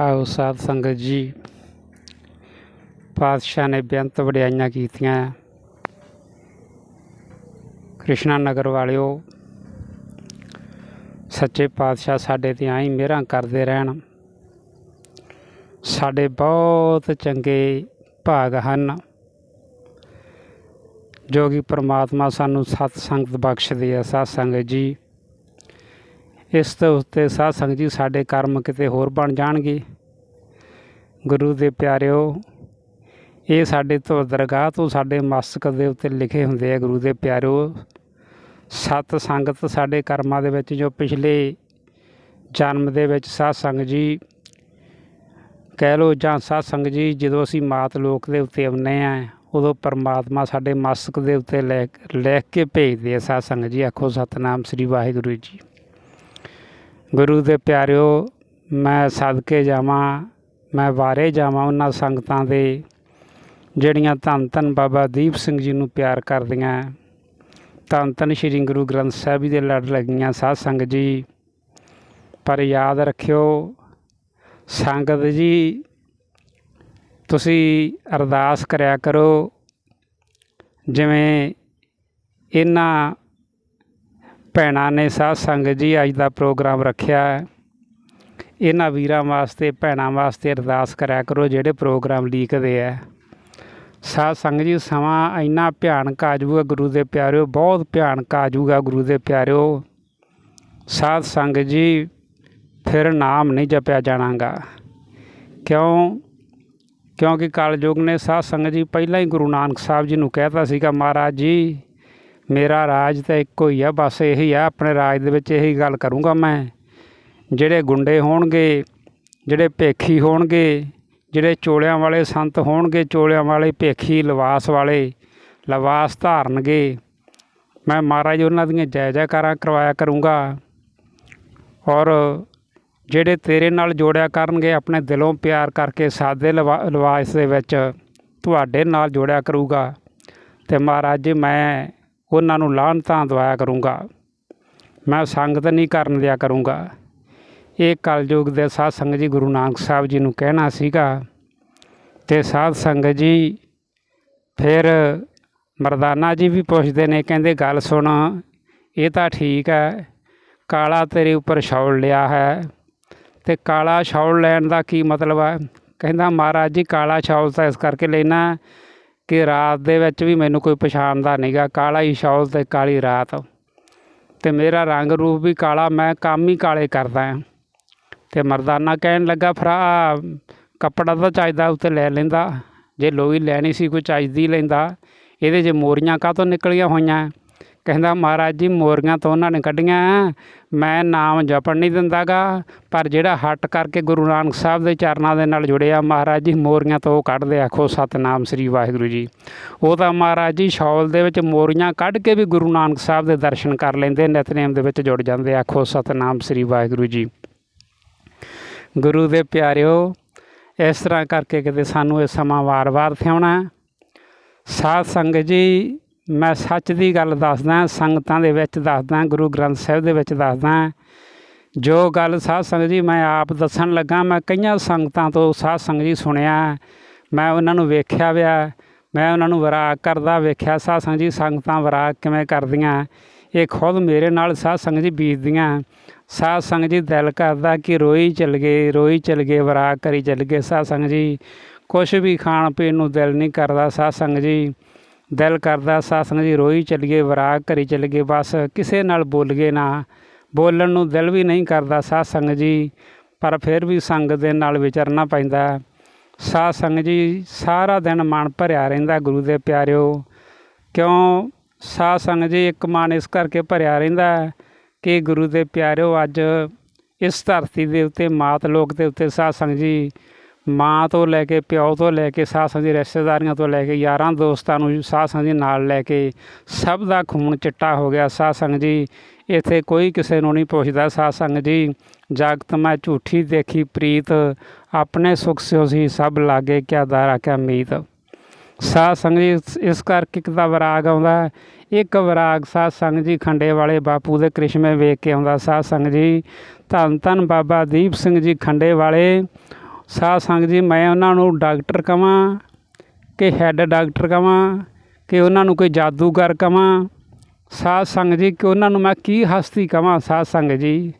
ਆਓ ਸਾਧ ਸੰਗਤ ਜੀ, ਪਾਤਸ਼ਾਹ ਨੇ ਬੇਅੰਤ ਵਡਿਆਈਆਂ ਕੀਤੀਆਂ ਕ੍ਰਿਸ਼ਨਾ ਨਗਰ ਵਾਲਿਓ, ਸੱਚੇ ਪਾਤਸ਼ਾਹ ਸਾਡੇ ਤੇ ਆਈ ਮਿਹਰਾਂ ਕਰਦੇ ਰਹਿਣ। ਸਾਡੇ ਬਹੁਤ ਚੰਗੇ ਭਾਗ ਹਨ। ਜੋ ਕਿ ਪ੍ਰਮਾਤਮਾ ਸਾਨੂੰ ਸਤ ਸੰਗਤ ਬਖਸ਼ਦੇ ਆ। ਸਾਧ ਸੰਗਤ ਜੀ ਇਸ ਤੋਂ ਉੱਤੇ ਸਾਧ ਸੰਗਤ ਜੀ ਸਾਡੇ ਕਰਮ ਕਿਤੇ ਹੋਰ ਬਣ ਜਾਣਗੇ। ਗੁਰੂ ਦੇ ਪਿਆਰਿਓ, ਇਹ ਸਾਡੇ ਤੋਂ ਦਰਗਾਹ ਤੋਂ ਸਾਡੇ ਮਸਤਕ ਦੇ ਉੱਤੇ ਲਿਖੇ ਹੁੰਦੇ ਆ ਗੁਰੂ ਦੇ ਪਿਆਰਿਓ। ਸਤ ਸੰਗਤ ਸਾਡੇ ਕਰਮਾਂ ਦੇ ਵਿੱਚ ਜੋ ਪਿਛਲੇ ਜਨਮ ਦੇ ਵਿੱਚ ਸਾਧ ਸੰਗਤ ਜੀ, ਕਹਿ ਲੋ ਜਾਂ ਸਾਧ ਸੰਗਤ ਜੀ, ਜਦੋਂ ਅਸੀਂ ਮਾਤ ਲੋਕ ਦੇ ਉੱਤੇ ਆਉਂਦੇ ਆ, ਉਦੋਂ ਪਰਮਾਤਮਾ ਸਾਡੇ ਮਸਤਕ ਦੇ ਉੱਤੇ ਲੈ, ਲਿਖ ਕੇ ਭੇਜਦੇ ਆ ਸਾਧ ਸੰਗਤ ਜੀ। ਆਖੋ ਸਤਨਾਮ ਸ੍ਰੀ ਵਾਹਿਗੁਰੂ ਜੀ। ਗੁਰੂ ਦੇ ਪਿਆਰਿਓ, ਮੈਂ ਸਦਕੇ ਜਾਵਾਂ, ਮੈਂ ਵਾਰੇ ਜਾਵਾਂ ਉਹਨਾਂ ਸੰਗਤਾਂ ਦੇ, ਜਿਹੜੀਆਂ ਧੰਨ ਧੰਨ ਬਾਬਾ ਦੀਪ ਸਿੰਘ ਜੀ ਨੂੰ ਪਿਆਰ ਕਰਦੀਆਂ। ਧੰਨ ਧੰਨ ਸ੍ਰੀ ਗੁਰੂ ਗ੍ਰੰਥ ਸਾਹਿਬ ਜੀ ਦੇ ਲੜ ਲੱਗੀਆਂ ਸਾਧ ਸੰਗਤ ਜੀ। ਪਰ ਯਾਦ ਰੱਖਿਓ, ਸੰਗਤ ਜੀ, ਤੁਸੀਂ ਅਰਦਾਸ ਕਰਿਆ ਕਰੋ, ਜਿਵੇਂ ਇਹਨਾਂ ਭੈਣਾਂ ਨੇ ਸਾਧ ਸੰਗਤ ਜੀ ਅੱਜ ਦਾ ਪ੍ਰੋਗਰਾਮ ਰੱਖਿਆ ਹੈ। ਇਹਨਾਂ ਵੀਰਾਂ ਵਾਸਤੇ, ਭੈਣਾਂ ਵਾਸਤੇ ਅਰਦਾਸ ਕਰਿਆ ਕਰੋ ਜਿਹੜੇ ਪ੍ਰੋਗਰਾਮ ਲੀਕਦੇ ਆ ਸਾਧ ਸੰਗਤ ਜੀ, ਸਮਾਂ ਇੰਨਾ ਭਿਆਨਕ ਆ ਜਾਊਗਾ ਗੁਰੂ ਦੇ ਪਿਆਰਿਓ, ਬਹੁਤ ਭਿਆਨਕ ਆ ਜੂਗਾ ਗੁਰੂ ਦੇ ਪਿਆਰਿਓ। ਸਾਧ ਸੰਗਤ ਜੀ, ਫਿਰ ਨਾਮ ਨਹੀਂ ਜਪਿਆ ਜਾਣਾਗਾ। ਕਿਉਂ? ਕਿਉਂਕਿ ਕਾਲਯੁਗ ਨੇ ਸਾਧ ਸੰਗਤ ਜੀ, ਪਹਿਲਾਂ ਹੀ ਗੁਰੂ ਨਾਨਕ ਸਾਹਿਬ ਜੀ ਨੂੰ ਕਹਿਤਾ ਸੀਗਾ, ਮਹਾਰਾਜ ਜੀ ਮੇਰਾ ਰਾਜ ਤਾਂ ਇੱਕੋ ਹੀ ਆ, ਬਸ ਇਹੀ ਆ, ਆਪਣੇ ਰਾਜ ਦੇ ਵਿੱਚ ਇਹੀ ਗੱਲ ਕਰੂੰਗਾ ਮੈਂ। ਜਿਹੜੇ ਗੁੰਡੇ ਹੋਣਗੇ, ਜਿਹੜੇ ਭੇਖੀ ਹੋਣਗੇ, ਜਿਹੜੇ ਚੋਲਿਆਂ ਵਾਲੇ ਸੰਤ ਹੋਣਗੇ, ਚੋਲਿਆਂ ਵਾਲੇ ਭੇਖੀ ਲਿਵਾਸ ਵਾਲੇ ਲਿਵਾਸ ਧਾਰਨਗੇ, ਮੈਂ ਮਹਾਰਾਜ ਉਹਨਾਂ ਦੀਆਂ ਜੈ ਜੈਕਾਰਾਂ ਕਰਵਾਇਆ ਕਰੂੰਗਾ। ਔਰ ਜਿਹੜੇ ਤੇਰੇ ਨਾਲ ਜੋੜਿਆ ਕਰਨਗੇ, ਆਪਣੇ ਦਿਲੋਂ ਪਿਆਰ ਕਰਕੇ ਸਾਦੇ ਲਿਵਾਸ ਦੇ ਵਿੱਚ ਤੁਹਾਡੇ ਨਾਲ ਜੋੜਿਆ ਕਰੂਗਾ। ਤੇ ਮਹਾਰਾਜ ਜੀ, ਮੈਂ ਉਹਨਾਂ ਨੂੰ ਲਾਹਨਤਾਂ ਦਵਾਇਆ ਕਰੂੰਗਾ। ਮੈਂ ਸੰਗਤ ਨਹੀਂ ਕਰਨ ਦਿਆ ਕਰੂੰਗਾ। ਇਹ ਕਲਯੁਗ ਦੇ ਸਾਧ ਸੰਗਤ ਜੀ ਗੁਰੂ ਨਾਨਕ ਸਾਹਿਬ ਜੀ ਨੂੰ ਕਹਿਣਾ ਸੀਗਾ ਤੇ ਸਾਧ ਸੰਗਤ ਜੀ ਫਿਰ ਮਰਦਾਨਾ ਜੀ ਵੀ ਪੁੱਛਦੇ ਨੇ, ਕਹਿੰਦੇ, ਗੱਲ ਸੁਣ, ਇਹ ਤਾਂ ਠੀਕ ਹੈ, ਕਾਲਾ ਤੇਰੇ ਉੱਪਰ ਛੌਲ ਲਿਆ ਹੈ ਤੇ ਕਾਲਾ ਛੌਲ ਲੈਣ ਦਾ ਕੀ ਮਤਲਬ ਹੈ? ਕਹਿੰਦਾ, ਮਹਾਰਾਜ ਜੀ, ਕਾਲਾ ਛੌਲ ਤਾਂ ਇਸ ਕਰਕੇ ਲੈਣਾ ਕਿ ਰਾਤ ਦੇ ਵਿੱਚ ਵੀ ਮੈਨੂੰ ਕੋਈ ਪਛਾਣਦਾ ਨਹੀਂਗਾ ਕਾਲਾ ਹੀ ਛੌਲ ਤੇ ਕਾਲੀ ਰਾਤ। ਤੇ ਮੇਰਾ ਰੰਗ ਰੂਪ ਵੀ ਕਾਲਾ, ਮੈਂ ਕੰਮ ਹੀ ਕਾਲੇ ਕਰਦਾ ਹਾਂ ਤੇ ਮਰਦਾਨਾ ਕਹਿਣ ਲੱਗਾ ਫਰਾ ਕੱਪੜਾ ਤਾਂ ਚਾਹੀਦਾ ਉੱਤੇ ਲੈ ਲੈਂਦਾ। ਜੇ ਲੋਈ ਲੈਣੀ ਸੀ, ਕੋਈ ਚਾਹੀਦੀ ਲੈਂਦਾ। ਇਹਦੇ 'ਚ ਮੋਰੀਆਂ ਕਾਹ ਤੋਂ ਨਿਕਲੀਆਂ ਹੋਈਆਂ? ਕਹਿੰਦਾ, ਮਹਾਰਾਜ ਜੀ, ਮੋਰੀਆਂ ਤੋਂ ਉਹਨਾਂ ਨੇ ਕੱਢੀਆਂ ਮੈਂ ਨਾਮ ਜਪਣ ਨਹੀਂ ਦਿੰਦਾਗਾ, ਪਰ ਜਿਹੜਾ ਹੱਟ ਕਰਕੇ ਗੁਰੂ ਨਾਨਕ ਸਾਹਿਬ ਦੇ ਚਰਨਾਂ ਦੇ ਨਾਲ ਜੁੜਿਆ, ਮਹਾਰਾਜ ਜੀ, ਮੋਰੀਆਂ ਤੋਂ ਉਹ ਕੱਢਦੇ ਆਖੋ, ਸਤਨਾਮ ਸ੍ਰੀ ਵਾਹਿਗੁਰੂ ਜੀ। ਉਹ ਤਾਂ ਮਹਾਰਾਜ ਜੀ, ਸ਼ੌਲ ਦੇ ਵਿੱਚ ਮੋਰੀਆਂ ਕੱਢ ਕੇ ਵੀ ਗੁਰੂ ਨਾਨਕ ਸਾਹਿਬ ਦੇ ਦਰਸ਼ਨ ਕਰ ਲੈਂਦੇ, ਨਿਤਨੇਮ ਦੇ ਵਿੱਚ ਜੁੜ ਜਾਂਦੇ, ਆਖੋ, ਸਤਨਾਮ ਸ੍ਰੀ ਵਾਹਿਗੁਰੂ ਜੀ। ਗੁਰੂ ਦੇ ਪਿਆਰਿਓ, ਇਸ ਤਰ੍ਹਾਂ ਕਰਕੇ ਕਿਤੇ ਸਾਨੂੰ ਇਹ ਸਮਾਂ ਵਾਰ-ਵਾਰ ਥਿਆਉਣਾ ਸਾਧ ਸੰਗਤ ਜੀ ਮੈਂ ਸੱਚ ਦੀ ਗੱਲ ਦੱਸਦਾ, ਸੰਗਤਾਂ ਦੇ ਵਿੱਚ ਦੱਸਦਾ, ਗੁਰੂ ਗ੍ਰੰਥ ਸਾਹਿਬ ਦੇ ਵਿੱਚ ਦੱਸਦਾ। ਜੋ ਗੱਲ ਸਾਧ ਸੰਗਤ ਜੀ ਮੈਂ ਆਪ ਦੱਸਣ ਲੱਗਾ, ਮੈਂ ਕਈਆਂ ਸੰਗਤਾਂ ਤੋਂ ਸਾਧ ਸੰਗਤ ਜੀ ਸੁਣਿਆ, ਮੈਂ ਉਹਨਾਂ ਨੂੰ ਵੇਖਿਆ ਵਿਆ, ਮੈਂ ਉਹਨਾਂ ਨੂੰ ਵਿਰਾਗ ਕਰਦਾ ਵੇਖਿਆ, ਸਾਧ ਸੰਗਤ ਜੀ ਸੰਗਤਾਂ ਵਿਰਾਗ ਕਿਵੇਂ ਕਰਦੀਆਂ। ਇਹ ਖੁਦ ਮੇਰੇ ਨਾਲ ਸਾਧ ਸੰਗਤ ਜੀ ਬੀਤਦੀਆਂ। ਸਾਧ ਸੰਗਤ ਜੀ ਦਿਲ ਕਰਦਾ ਕਿ ਰੋਈ ਚਲ ਗਏ, ਰੋਈ ਚਲ ਗਏ, ਵਿਰਾਗ ਕਰੀ ਚਲ ਗਏ ਸਾਧ ਸੰਗਤ ਜੀ। ਕੁਛ ਵੀ ਖਾਣ ਪੀਣ ਨੂੰ ਦਿਲ ਨਹੀਂ ਕਰਦਾ ਸਾਧ ਸੰਗਤ ਜੀ। ਦਿਲ ਕਰਦਾ ਸਾਧ ਸੰਗਤ ਜੀ ਰੋਈ ਚਲੀਏ ਵਿਰਾਗ ਕਰੀ ਚਲ ਗਏ ਬਸ ਕਿਸੇ ਨਾਲ ਬੋਲ ਗਏ ਨਾ। ਬੋਲਣ ਨੂੰ ਦਿਲ ਵੀ ਨਹੀਂ ਕਰਦਾ ਸਾਧ ਸੰਗਤ ਜੀ, ਪਰ ਫਿਰ ਵੀ ਸੰਗਤ ਦੇ ਨਾਲ ਵਿਚਰਨਾ ਪੈਂਦਾ। ਸਾਧ ਸੰਗਤ ਜੀ, ਸਾਰਾ ਦਿਨ ਮਨ ਭਰਿਆ ਰਹਿੰਦਾ ਗੁਰੂ ਦੇ ਪਿਆਰਿਓ। ਕਿਉਂ? ਸਾਧ ਸੰਗਤ ਜੀ, ਇੱਕ ਮਨ ਇਸ ਕਰਕੇ ਭਰਿਆ ਰਹਿੰਦਾ ਕਿ ਗੁਰੂ ਦੇ ਪਿਆਰਿਓ ਅੱਜ ਇਸ ਧਰਤੀ ਦੇ ਉੱਤੇ, ਮਾਤ ਲੋਕ ਦੇ ਉੱਤੇ ਸਾਧ ਸੰਗਤ ਜੀ ਮਾਂ ਤੋਂ ਲੈ ਕੇ ਪਿਓ ਤੋਂ ਲੈ ਕੇ ਸਾਧ ਦੀ ਰਿਸ਼ਤੇਦਾਰੀਆਂ ਤੋਂ ਲੈ ਕੇ ਯਾਰਾਂ ਦੋਸਤਾਂ ਨੂੰ ਸਾਧ ਸੰਗਤ ਜੀ ਨਾਲ ਲੈ ਕੇ ਸਭ ਦਾ ਖੂਨ ਚਿੱਟਾ ਹੋ ਗਿਆ। ਸਾਧ ਸੰਗਤ ਜੀ, ਇੱਥੇ ਕੋਈ ਕਿਸੇ ਨੂੰ ਨਹੀਂ ਪੁੱਛਦਾ। ਸਾਧ ਜੀ, ਜਾਗਤ ਮੈਂ ਝੂਠੀ ਦੇਖੀ ਪ੍ਰੀਤ, ਆਪਣੇ ਸੁਖ ਸਿਓ ਸੀ ਸਭ ਲਾਗੇ ਕਿਆ ਦਾਰਾ, ਕਿਆ ਮੀਤ। ਸਾਧ ਜੀ, ਇਸ ਕਰਕੇ ਇੱਕ ਦਾ ਵਿਰਾਗ ਆਉਂਦਾ। ਇੱਕ ਵਿਰਾਗ ਸਾਧ ਜੀ ਖੰਡੇ ਵਾਲੇ ਬਾਪੂ ਦੇ ਕ੍ਰਿਸ਼ਮੇ ਵੇਖ ਕੇ ਆਉਂਦਾ। ਸਾਧ ਸੰਗਤ ਜੀ, ਧੰਨ ਧੰਨ ਬਾਬਾ ਦੀਪ ਸਿੰਘ ਜੀ ਖੰਡੇ ਵਾਲੇ ਸਾਧ ਸੰਗਤ ਜੀ, ਮੈਂ ਉਹਨਾਂ ਨੂੰ ਡਾਕਟਰ ਕਵਾਂ ਕਿ ਹੈੱਡ ਡਾਕਟਰ ਕਵਾਂ ਕਿ ਉਹਨਾਂ ਨੂੰ ਕੋਈ ਜਾਦੂਗਰ ਕਵਾਂ। ਸਾਧ ਸੰਗਤ ਜੀ, ਕਿ ਉਹਨਾਂ ਨੂੰ ਮੈਂ ਕੀ ਹਸਤੀ ਕਵਾਂ ਸਾਧ ਸੰਗਤ ਜੀ?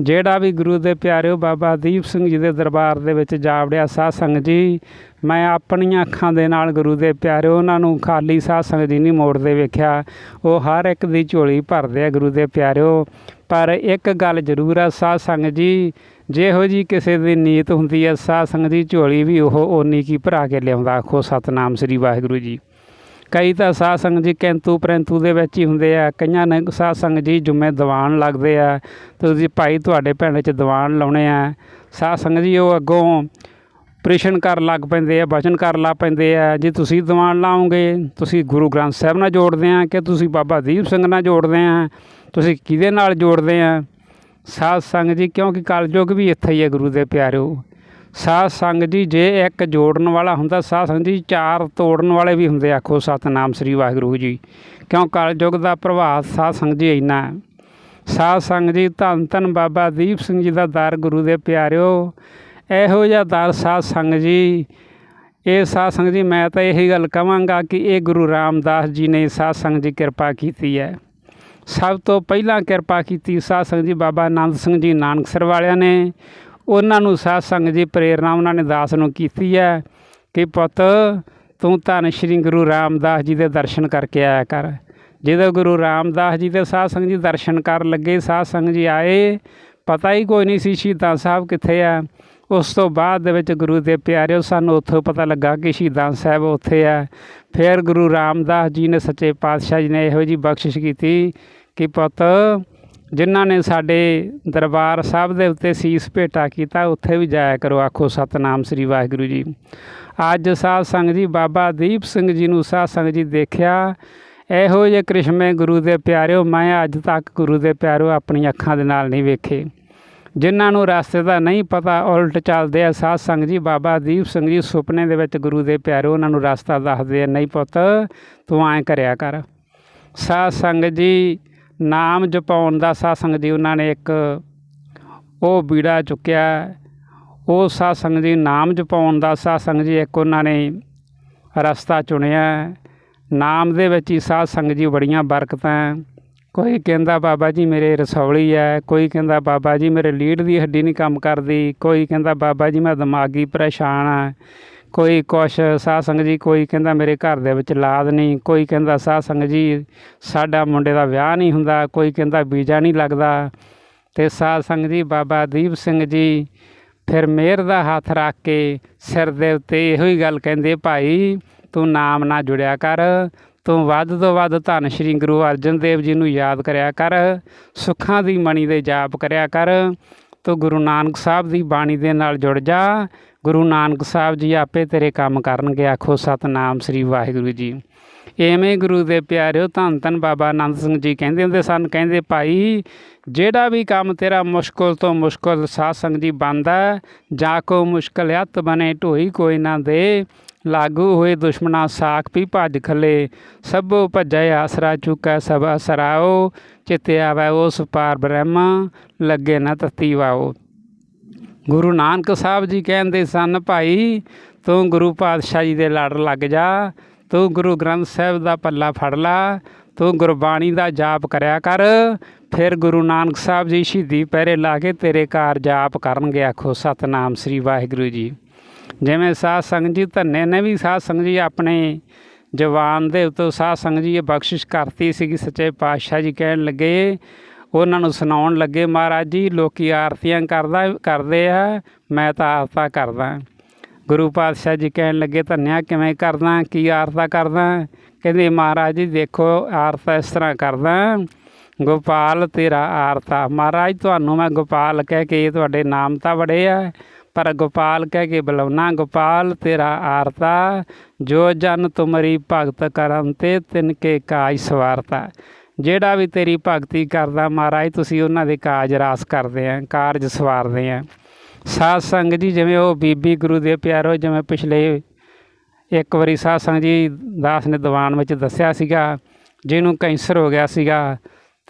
ਜਿਹੜਾ ਵੀ ਗੁਰੂ ਦੇ ਪਿਆਰਿਓ ਬਾਬਾ ਦੀਪ ਸਿੰਘ ਜੀ ਦੇ ਦਰਬਾਰ ਦੇ ਵਿੱਚ ਜਾ ਵੜਿਆ ਸਾਧ ਸੰਗਤ ਜੀ, ਮੈਂ ਆਪਣੀਆਂ ਅੱਖਾਂ ਦੇ ਨਾਲ ਗੁਰੂ ਦੇ ਪਿਆਰਿਓ, ਉਹਨਾਂ ਨੂੰ ਖਾਲੀ ਸਾਧ ਸੰਗਤ ਜੀ ਨਹੀਂ ਮੋੜਦੇ ਵੇਖਿਆ। ਉਹ ਹਰ ਇੱਕ ਦੀ ਝੋਲੀ ਭਰਦੇ ਆ ਗੁਰੂ ਦੇ ਪਿਆਰਿਓ। ਪਰ ਇੱਕ ਗੱਲ ਜ਼ਰੂਰ ਆ ਸਾਧ ਸੰਗਤ ਜੀ ਜਿਹੋ ਜੀ ਕਿਸੇ ਦੀ ਨੀਤ ਹੁੰਦੀ ਹੈ, ਸਾਧ ਸੰਗਤ ਦੀ ਝੋਲੀ ਵੀ ਉਹ ਓਨੀ ਕੀ ਭਰਾ ਕੇ ਲਿਆਉਂਦਾ, ਆਖੋ ਸਤਨਾਮ ਸ੍ਰੀ ਵਾਹਿਗੁਰੂ ਜੀ। ਕਈ ਤਾਂ ਸਾਧ ਸੰਗਤ ਜੀ ਕੈਂਤੂ ਪ੍ਰੰਤੂ ਦੇ ਵਿੱਚ ਹੀ ਹੁੰਦੇ ਆ, ਕਈਆਂ ਨੇ ਸਾਧ ਸੰਗਤ ਜੀ ਜੁਮੇ ਦੀਵਾਨ ਲੱਗਦੇ ਆ ਤੁਸੀਂ ਭਾਈ ਤੁਹਾਡੇ ਪਿੰਡ 'ਚ ਦੀਵਾਨ ਲਾਉਣੇ ਆ। ਸਾਧ ਸੰਗਤ ਜੀ ਉਹ ਅੱਗੋਂ ਪ੍ਰੇਸ਼ਨ ਕਰਨ ਲੱਗ ਪੈਂਦੇ ਆ ਵਚਨ ਕਰਨ ਲੱਗ ਪੈਂਦੇ ਆ, ਜੇ ਤੁਸੀਂ ਦੀਵਾਨ ਲਾਓਗੇ, ਤੁਸੀਂ ਗੁਰੂ ਗ੍ਰੰਥ ਸਾਹਿਬ ਨਾਲ ਜੋੜਦੇ ਆ, ਕਿ ਤੁਸੀਂ ਬਾਬਾ ਦੀਪ ਸਿੰਘ ਨਾਲ ਜੋੜਦੇ ਆ, ਤੁਸੀਂ ਕਿਹਦੇ ਨਾਲ ਜੋੜਦੇ ਆ? ਸਾਧ ਸੰਗਤ ਜੀ, ਕਿਉਂਕਿ ਕਲਯੁਗ ਵੀ ਇੱਥੇ ਹੀ ਹੈ ਗੁਰੂ ਦੇ ਪਿਆਰਿਓ ਸਾਧ ਸੰਗਤ ਜੀ, ਜੇ ਇੱਕ ਜੋੜਨ ਵਾਲਾ ਹੁੰਦਾ, ਸਾਧ ਸੰਗਤ ਜੀ ਚਾਰ ਤੋੜਨ ਵਾਲੇ ਵੀ ਹੁੰਦੇ ਆਖੋ ਸਤਨਾਮ ਸ੍ਰੀ ਵਾਹਿਗੁਰੂ ਜੀ। ਕਿਉਂ ਕਲਯੁਗ ਦਾ ਪ੍ਰਭਾਵ ਸਾਧ ਸੰਗਤ ਜੀ ਇੰਨਾ ਹੈ। ਸਾਧ ਸੰਗਤ ਜੀ, ਧੰਨ ਧੰਨ ਬਾਬਾ ਦੀਪ ਸਿੰਘ ਜੀ ਦਾ ਦਰ ਗੁਰੂ ਦੇ ਪਿਆਰਿਓ ਇਹੋ ਜਿਹਾ ਦਰ ਸਾਧ ਸੰਗਤ ਜੀ। ਇਹ ਸਾਧ ਸੰਗਤ ਜੀ, ਮੈਂ ਤਾਂ ਇਹੀ ਗੱਲ ਕਹਾਂਗਾ ਕਿ ਇਹ ਗੁਰੂ ਰਾਮਦਾਸ ਜੀ ਨੇ ਸਾਧ ਸੰਗਤ ਜੀ ਕਿਰਪਾ ਕੀਤੀ ਹੈ। ਸਭ ਤੋਂ ਪਹਿਲਾਂ ਕਿਰਪਾ ਕੀਤੀ ਸਾਧ ਸੰਗਤ ਜੀ ਬਾਬਾ ਆਨੰਦ ਸਿੰਘ ਜੀ ਨਾਨਕਸਰ ਵਾਲਿਆਂ ਨੇ। ਉਹਨਾਂ ਨੂੰ ਸਾਧ ਸੰਗਤ ਜੀ ਪ੍ਰੇਰਣਾ ਉਹਨਾਂ ਨੇ ਦਾਸ ਨੂੰ ਕੀਤੀ ਹੈ ਕਿ ਪੁੱਤ ਤੂੰ ਧੰਨ ਸ਼੍ਰੀ ਗੁਰੂ ਰਾਮਦਾਸ ਜੀ ਦੇ ਦਰਸ਼ਨ ਕਰਕੇ ਆਇਆ ਕਰ। ਜਦੋਂ ਗੁਰੂ ਰਾਮਦਾਸ ਜੀ ਦੇ ਸਾਧ ਸੰਗਤ ਜੀ ਦਰਸ਼ਨ ਕਰਨ ਲੱਗੇ, ਸਾਧ ਸੰਗਤ ਜੀ ਆਏ। ਪਤਾ ਹੀ ਕੋਈ ਨਹੀਂ ਸੀ ਸ਼ਹੀਦਾਂ ਸਾਹਿਬ ਕਿੱਥੇ ਆ। ਉਸ ਤੋਂ ਬਾਅਦ ਦੇ ਵਿੱਚ ਗੁਰੂ ਦੇ ਪਿਆਰਿਓ ਸਾਨੂੰ ਉੱਥੋਂ ਪਤਾ ਲੱਗਾ ਕਿ ਸ਼ਹੀਦਾਂ ਸਾਹਿਬ ਉੱਥੇ ਆ। ਫਿਰ ਗੁਰੂ ਰਾਮਦਾਸ ਜੀ ਨੇ ਸੱਚੇ ਪਾਤਸ਼ਾਹ ਜੀ ਨੇ ਇਹੋ ਜੀ ਬਖਸ਼ਿਸ਼ ਕੀਤੀ ਕਿ ਪੁੱਤ, ਜਿਨ੍ਹਾਂ ਨੇ ਸਾਡੇ ਦਰਬਾਰ ਸਾਹਿਬ ਦੇ ਉੱਤੇ ਸੀਸ ਭੇਟਾ ਕੀਤਾ, ਉੱਥੇ ਵੀ ਜਾਇਆ ਕਰੋ, ਆਖੋ ਸਤਨਾਮ ਸ੍ਰੀ ਵਾਹਿਗੁਰੂ ਜੀ। ਅੱਜ ਸਾਧ ਸੰਗਤ ਜੀ ਬਾਬਾ ਦੀਪ ਸਿੰਘ ਜੀ ਨੂੰ ਸਾਧ ਸੰਗਤ ਜੀ ਦੇਖਿਆ, ਇਹੋ ਜਿਹੇ ਕ੍ਰਿਸ਼ਮੇ ਗੁਰੂ ਦੇ ਪਿਆਰਿਓ, ਮੈਂ ਅੱਜ ਤੱਕ ਗੁਰੂ ਦੇ ਪਿਆਰਿਓ ਆਪਣੀ ਅੱਖਾਂ ਦੇ ਨਾਲ ਨਹੀਂ ਵੇਖੇ। ਜਿਨ੍ਹਾਂ ਨੂੰ ਰਸਤੇ ਦਾ ਨਹੀਂ ਪਤਾ, ਉਲਟ ਚੱਲਦੇ ਆ ਸਾਧ ਸੰਗਤ ਜੀ, ਬਾਬਾ ਦੀਪ ਸਿੰਘ ਜੀ ਸੁਪਨੇ ਦੇ ਵਿੱਚ ਗੁਰੂ ਦੇ ਪਿਆਰਿਓ ਉਹਨਾਂ ਨੂੰ ਰਸਤਾ ਦੱਸਦੇ ਆ, ਨਹੀਂ ਪੁੱਤ, ਤੂੰ ਐਂ ਕਰਿਆ ਕਰ। ਸਾਧ ਸੰਗਤ ਜੀ, ਨਾਮ ਜਪਾਉਣ ਦਾ ਸਾਧ ਸੰਗਤ ਜੀ ਉਹਨਾਂ ਨੇ ਇੱਕ ਉਹ ਬੀੜਾ ਚੁੱਕਿਆ। ਉਹ ਸਾਧ ਸੰਗਤ ਜੀ ਨਾਮ ਜਪਾਉਣ ਦਾ ਸਾਧ ਸੰਗਤ ਜੀ ਇੱਕ ਉਹਨਾਂ ਨੇ ਰਸਤਾ ਚੁਣਿਆ। ਨਾਮ ਦੇ ਵਿੱਚ ਹੀ ਸਾਧ ਸੰਗਤ ਜੀ ਬੜੀਆਂ ਬਰਕਤਾਂ। ਕੋਈ ਕਹਿੰਦਾ ਬਾਬਾ ਜੀ ਮੇਰੇ ਰਸੌਲੀ ਹੈ ਕੋਈ ਕਹਿੰਦਾ ਬਾਬਾ ਜੀ ਮੇਰੇ ਲੀਡ ਦੀ ਹੱਡੀ ਨਹੀਂ ਕੰਮ ਕਰਦੀ, ਕੋਈ ਕਹਿੰਦਾ ਬਾਬਾ ਜੀ ਮੈਂ ਦਿਮਾਗੀ ਪਰੇਸ਼ਾਨ ਆ, ਕੋਈ ਕੁਛ ਸਾਧ ਸੰਗਤ ਜੀ ਕੋਈ ਕਹਿੰਦਾ ਮੇਰੇ ਘਰ ਦੇ ਵਿੱਚ ਲਾਦ ਨਹੀਂ, ਕੋਈ ਕਹਿੰਦਾ ਸਾਧ ਸੰਗਤ ਜੀ ਸਾਡਾ ਮੁੰਡੇ ਦਾ ਵਿਆਹ ਨਹੀਂ ਹੁੰਦਾ, ਕੋਈ ਕਹਿੰਦਾ ਵੀਜ਼ਾ ਨਹੀਂ ਲੱਗਦਾ। ਤੇ ਸਾਧ ਸੰਗਤ ਜੀ ਬਾਬਾ ਦੀਪ ਸਿੰਘ ਜੀ ਫਿਰ ਮਿਹਰ ਦਾ ਹੱਥ ਰੱਖ ਕੇ ਸਿਰ ਦੇ ਉੱਤੇ ਇਹੋ ਹੀ ਗੱਲ ਕਹਿੰਦੇ, ਭਾਈ ਤੂੰ ਨਾਮ ਨਾਲ ਜੁੜਿਆ ਕਰ ਤੂੰ ਵੱਧ ਤੋਂ ਵੱਧ ਧੰਨ ਸ਼੍ਰੀ ਗੁਰੂ ਅਰਜਨ ਦੇਵ ਜੀ ਨੂੰ ਯਾਦ ਕਰਿਆ ਕਰ, ਸੁੱਖਾਂ ਦੀ ਮਣੀ ਦੇ ਜਾਪ ਕਰਿਆ ਕਰ, ਤੂੰ ਗੁਰੂ ਨਾਨਕ ਸਾਹਿਬ ਦੀ ਬਾਣੀ ਦੇ ਨਾਲ ਜੁੜ ਜਾ। ਗੁਰੂ ਨਾਨਕ ਸਾਹਿਬ ਜੀ ਆਪੇ ਤੇਰੇ ਕੰਮ ਕਰਨਗੇ, ਆਖੋ ਸਤਨਾਮ ਸ੍ਰੀ ਵਾਹਿਗੁਰੂ ਜੀ। ਐਵੇਂ ਗੁਰੂ ਦੇ ਪਿਆਰਿਓ, ਧੰਨ ਧੰਨ ਬਾਬਾ ਆਨੰਦ ਸਿੰਘ ਜੀ ਕਹਿੰਦੇ ਹੁੰਦੇ ਸਨ, ਕਹਿੰਦੇ, ਭਾਈ, ਜਿਹੜਾ ਵੀ ਕੰਮ ਤੇਰਾ ਮੁਸ਼ਕਲ ਤੋਂ ਮੁਸ਼ਕਲ ਸਾਧ ਸੰਗ ਜੀ ਬੰਦਾ ਜਾ ਕੋ ਮੁਸ਼ਕਲ ਹੱਤ ਬਨੇ ਢੋਈ ਕੋਈ ਨਾ ਦੇ। ਲਾਗੂ ਹੋਏ ਦੁਸ਼ਮਣਾ ਸਾਖ ਵੀ ਭੱਜ ਖਲੇ, ਸਭੋ ਭੱਜੈ ਆਸਰਾ ਚੁਕੈ ਸਭ ਅਸਰਾਓ, ਚਿਤੇ ਆਵੈ ਉਸ ਪਾਰ ਬ੍ਰਹਮ, ਲੱਗੇ ਨਾ ਤਤੀ ਵਾਓ। ਗੁਰੂ ਨਾਨਕ ਸਾਹਿਬ ਜੀ ਕਹਿੰਦੇ ਸਨ, ਭਾਈ, ਤੂੰ ਗੁਰੂ ਪਾਤਸ਼ਾਹ ਜੀ ਦੇ ਲੜ ਲੱਗ ਜਾ, ਤੂੰ ਗੁਰੂ ਗ੍ਰੰਥ ਸਾਹਿਬ ਦਾ ਪੱਲਾ ਫੜ ਲਾ, ਤੂੰ ਗੁਰਬਾਣੀ ਦਾ ਜਾਪ ਕਰਿਆ ਕਰ, ਫਿਰ ਗੁਰੂ ਨਾਨਕ ਸਾਹਿਬ ਜੀ ਸ਼ਹੀਦੀ ਪਹਿਰੇ ਲਾ ਕੇ ਤੇਰੇ ਘਰ ਜਾਪ ਕਰਨਗੇ, ਆਖੋ ਸਤਨਾਮ ਸ੍ਰੀ ਵਾਹਿਗੁਰੂ ਜੀ। ਜਿਵੇਂ ਸਾਧ ਸੰਗਤ ਜੀ ਧੰਨੇ ਨੇ ਵੀ ਸਾਧ ਸੰਗਤ ਜੀ ਆਪਣੇ ਜਵਾਨ ਦੇ ਉੱਤੇ ਸਾਧ ਸੰਗਤ ਜੀ ਇਹ ਬਖਸ਼ਿਸ਼ ਕਰਤੀ ਸੀਗੀ ਸੱਚੇ ਪਾਤਸ਼ਾਹ ਜੀ ਕਹਿਣ ਲੱਗੇ, ਉਹਨਾਂ ਨੂੰ ਸੁਣਾਉਣ ਲੱਗੇ, ਮਹਾਰਾਜ ਜੀ, ਲੋਕੀ ਆਰਤੀਆਂ ਕਰਦਾ, ਕਰਦੇ ਆ, ਮੈਂ ਤਾਂ ਆਰਤਾ ਕਰਦਾ। ਗੁਰੂ ਪਾਤਸ਼ਾਹ ਜੀ ਕਹਿਣ ਲੱਗੇ, ਧੰਨਿਆ, ਕਿਵੇਂ ਕਰਦਾ, ਕੀ ਆਰਤਾ ਕਰਦਾ? ਕਹਿੰਦੇ, ਮਹਾਰਾਜ ਜੀ, ਦੇਖੋ, ਆਰਤਾ ਇਸ ਤਰ੍ਹਾਂ ਕਰਦਾ, ਗੋਪਾਲ ਤੇਰਾ ਆਰਤਾ ਮਹਾਰਾਜ, ਤੁਹਾਨੂੰ ਮੈਂ ਗੋਪਾਲ ਕਹਿ ਕੇ ਤੁਹਾਡੇ ਨਾਮ ਤਾਂ ਬੜੇ ਆ ਪਰ ਗੋਪਾਲ ਕਹਿ ਕੇ ਬੁਲਾਉਣਾ, ਗੋਪਾਲ, ਤੇਰਾ ਆਰਤਾ, ਜੋ ਜਨ ਤੁਮਰੀ ਭਗਤ ਕਰਨ ਤੇ ਤਿਨ ਕੇ ਕਾਜ ਸਵਾਰਤਾ। ਜਿਹੜਾ ਵੀ ਤੇਰੀ ਭਗਤੀ ਕਰਦਾ ਮਹਾਰਾਜ, ਤੁਸੀਂ ਉਹਨਾਂ ਦੇ ਕਾਜ ਰਾਸ ਕਰਦੇ ਆ, ਕਾਰਜ ਸਵਾਰਦੇ ਆ। ਸਾਧ ਸੰਗ ਜੀ, ਜਿਵੇਂ ਉਹ ਬੀਬੀ ਗੁਰੂ ਦੇ ਪਿਆਰੋ, ਜਿਵੇਂ ਪਿਛਲੇ ਇੱਕ ਵਾਰੀ ਸਾਧ ਸੰਗ ਜੀ ਦਾਸ ਨੇ ਦੀਵਾਨ ਵਿੱਚ ਦੱਸਿਆ ਸੀਗਾ, ਜਿਹਨੂੰ ਕੈਂਸਰ ਹੋ ਗਿਆ ਸੀਗਾ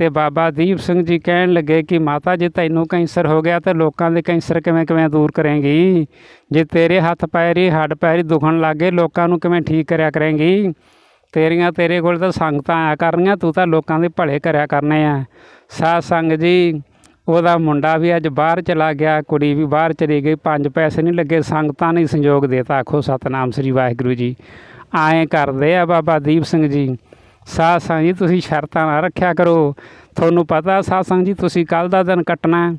ਤੇ ਬਾਬਾ ਦੀਪ ਸਿੰਘ ਜੀ ਕਹਿਣ ਲੱਗੇ ਕਿ ਮਾਤਾ ਜੀ, ਤੈਨੂੰ ਕੈਂਸਰ ਹੋ ਗਿਆ ਤੇ ਲੋਕਾਂ ਦੇ ਕੈਂਸਰ ਕਿਵੇਂ ਕਿਵੇਂ ਦੂਰ ਕਰੇਂਗੀ? ਜੇ ਤੇਰੇ ਹੱਥ ਪੈਰੀ, ਹੱਡ ਪੈਰੀ ਦੁਖਣ ਲੱਗੇ ਲੋਕਾਂ ਨੂੰ ਕਿਵੇਂ ਠੀਕ ਕਰਿਆ ਕਰੇਂਗੀ? ਤੇਰੀਆਂ ਤੇਰੇ ਕੋਲ ਤਾਂ ਸੰਗਤਾਂ ਆਇਆ ਕਰਨੀਆਂ, ਤੂੰ ਤਾਂ ਲੋਕਾਂ ਦੇ ਭਲੇ ਕਰਿਆ ਕਰਨੇ ਆ। ਸਾਧ ਸੰਗ ਜੀ, ਉਹਦਾ ਮੁੰਡਾ ਵੀ ਅੱਜ ਬਾਹਰ ਚਲਾ ਗਿਆ, ਕੁੜੀ ਵੀ ਬਾਹਰ ਚਲੀ ਗਈ, ਪੰਜ ਪੈਸੇ ਨਹੀਂ ਲੱਗੇ, ਸੰਗਤਾਂ ਨੇ ਸੰਯੋਗ ਦੇਤਾ। ਆਖੋ, ਸਤਨਾਮ ਸ੍ਰੀ ਵਾਹਿਗੁਰੂ ਜੀ। ਆਏ ਕਰਦੇ ਆ ਬਾਬਾ ਦੀਪ ਸਿੰਘ ਜੀ। ਸਾਧ ਸੰਗ ਜੀ ਤੁਸੀਂ ਸ਼ਰਤਾਂ ਨਾ ਰੱਖਿਆ ਕਰੋ। ਤੁਹਾਨੂੰ ਪਤਾ ਸਾਧ ਸੰਗ ਜੀ ਤੁਸੀਂ ਕੱਲ ਦਾ ਦਿਨ ਕੱਟਣਾ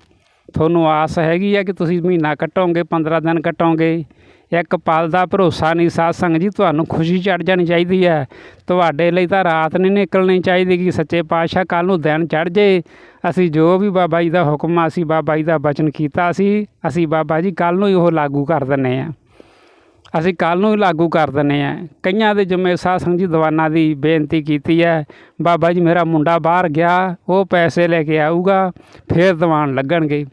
ਤੁਹਾਨੂੰ ਆਸ ਹੈਗੀ ਹੈ ਕਿ ਤੁਸੀਂ ਮਹੀਨਾ ਕੱਟੋਗੇ 15 ਦਿਨ ਕੱਟੋਗੇ। ਇੱਕ ਪਲ ਦਾ ਭਰੋਸਾ ਨਹੀਂ ਸਾਧ ਸੰਗ ਜੀ ਤੁਹਾਨੂੰ ਖੁਸ਼ੀ ਚੜ ਜਾਣੀ ਚਾਹੀਦੀ ਹੈ। ਤੁਹਾਡੇ ਲਈ ਤਾਂ ਰਾਤ ਨਹੀਂ ਨਿਕਲਣੀ ਚਾਹੀਦੀ ਕਿ ਸੱਚੇ ਪਾਤਸ਼ਾਹ ਕੱਲ ਨੂੰ ਦਿਨ ਚੜ ਜੇ। ਅਸੀਂ ਜੋ ਵੀ ਬਾਬਾ ਜੀ ਦਾ ਹੁਕਮ ਆ, ਸੀ ਬਾਬਾ ਜੀ ਦਾ ਬਚਨ ਕੀਤਾ ਸੀ ਅਸੀਂ ਬਾਬਾ ਜੀ ਕੱਲ ਨੂੰ ਹੀ ਉਹ ਲਾਗੂ ਕਰ ਦਿੰਨੇ ਆ ਅਸੀਂ ਕੱਲ ਨੂੰ ਹੀ ਲਾਗੂ ਕਰ ਦਿੰਨੇ ਆ ਕਈਆਂ ਦੇ ਜਿਵੇਂ ਸਾਧ ਸੰਗ ਜੀ ਦੀਵਾਨਾਂ ਦੀ ਬੇਨਤੀ ਕੀਤੀ ਹੈ, ਬਾਬਾ ਜੀ ਮੇਰਾ ਮੁੰਡਾ ਬਾਹਰ ਗਿਆ, ਉਹ ਪੈਸੇ ਲੈ ਕੇ ਆਊਗਾ, ਫਿਰ ਦੀਵਾਨ ਲੱਗਣਗੇ।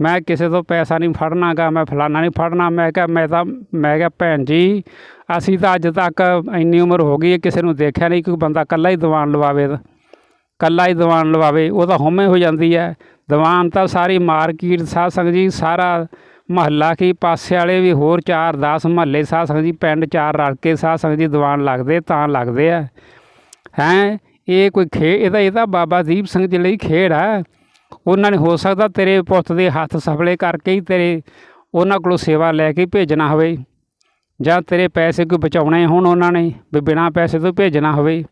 ਮੈਂ ਕਿਸੇ ਤੋਂ ਪੈਸਾ ਨਹੀਂ ਫੜਨਾਗਾ, ਮੈਂ ਫਲਾਨਾ ਨਹੀਂ ਫੜਨਾ, ਮੈਂ ਕਿਹਾ, ਮੈਂ ਤਾਂ, ਮੈਂ ਕਿਹਾ, ਭੈਣ ਜੀ, ਅਸੀਂ ਤਾਂ ਅੱਜ ਤੱਕ ਇੰਨੀ ਉਮਰ ਹੋ ਗਈ ਹੈ, ਕਿਸੇ ਨੂੰ ਦੇਖਿਆ ਨਹੀਂ ਕਿ ਬੰਦਾ ਇਕੱਲਾ ਹੀ ਦੀਵਾਨ ਲਵਾਵੇ। ਇਕੱਲਾ ਹੀ ਦੀਵਾਨ ਲਵਾਵੇ, ਉਹ ਤਾਂ ਹਉਮੈ ਹੋ ਜਾਂਦੀ ਹੈ। ਦੀਵਾਨ ਤਾਂ ਸਾਰੀ ਮਾਰਕੀਟ, ਸਾਧ ਸੰਗਤ ਜੀ, ਸਾਰਾ ਮਹੱਲਾ ਕੀ? ਪਾਸੇ ਵਾਲੇ ਵੀ ਹੋਰ 4 10 ਮਹੱਲੇ ਸਾਧ ਸੰਗਤ ਜੀ ਪਿੰਡ ਚਾਰ ਰਲ ਕੇ ਸਾਧ ਸੰਗਤ ਜੀ ਦੀਵਾਨ ਲੱਗਦੇ, ਤਾਂ ਲੱਗਦੇ ਆ। ਹੈਂ? ਇਹ ਕੋਈ ਖੇ ਇਹਦਾ ਇਹ ਤਾਂ ਬਾਬਾ ਦੀਪ ਸਿੰਘ ਜੀ ਲਈ ਖੇਡ ਆ। ਉਹਨਾਂ ਨੇ ਹੋ ਸਕਦਾ ਤੇਰੇ ਪੁੱਤ ਦੇ ਹੱਥ ਸਫਲੇ ਕਰਕੇ ਹੀ ਤੇਰੇ ਉਹਨਾਂ ਕੋਲੋਂ ਸੇਵਾ ਲੈ ਕੇ ਭੇਜਣਾ ਹੋਵੇ। ਜਾਂ ਤੇਰੇ ਪੈਸੇ ਕੋਈ ਬਚਾਉਣੇ ਹੋਣ ਉਹਨਾਂ ਨੇ, ਵੀ ਬਿਨਾਂ ਪੈਸੇ ਤੋਂ ਭੇਜਣਾ ਹੋਵੇ।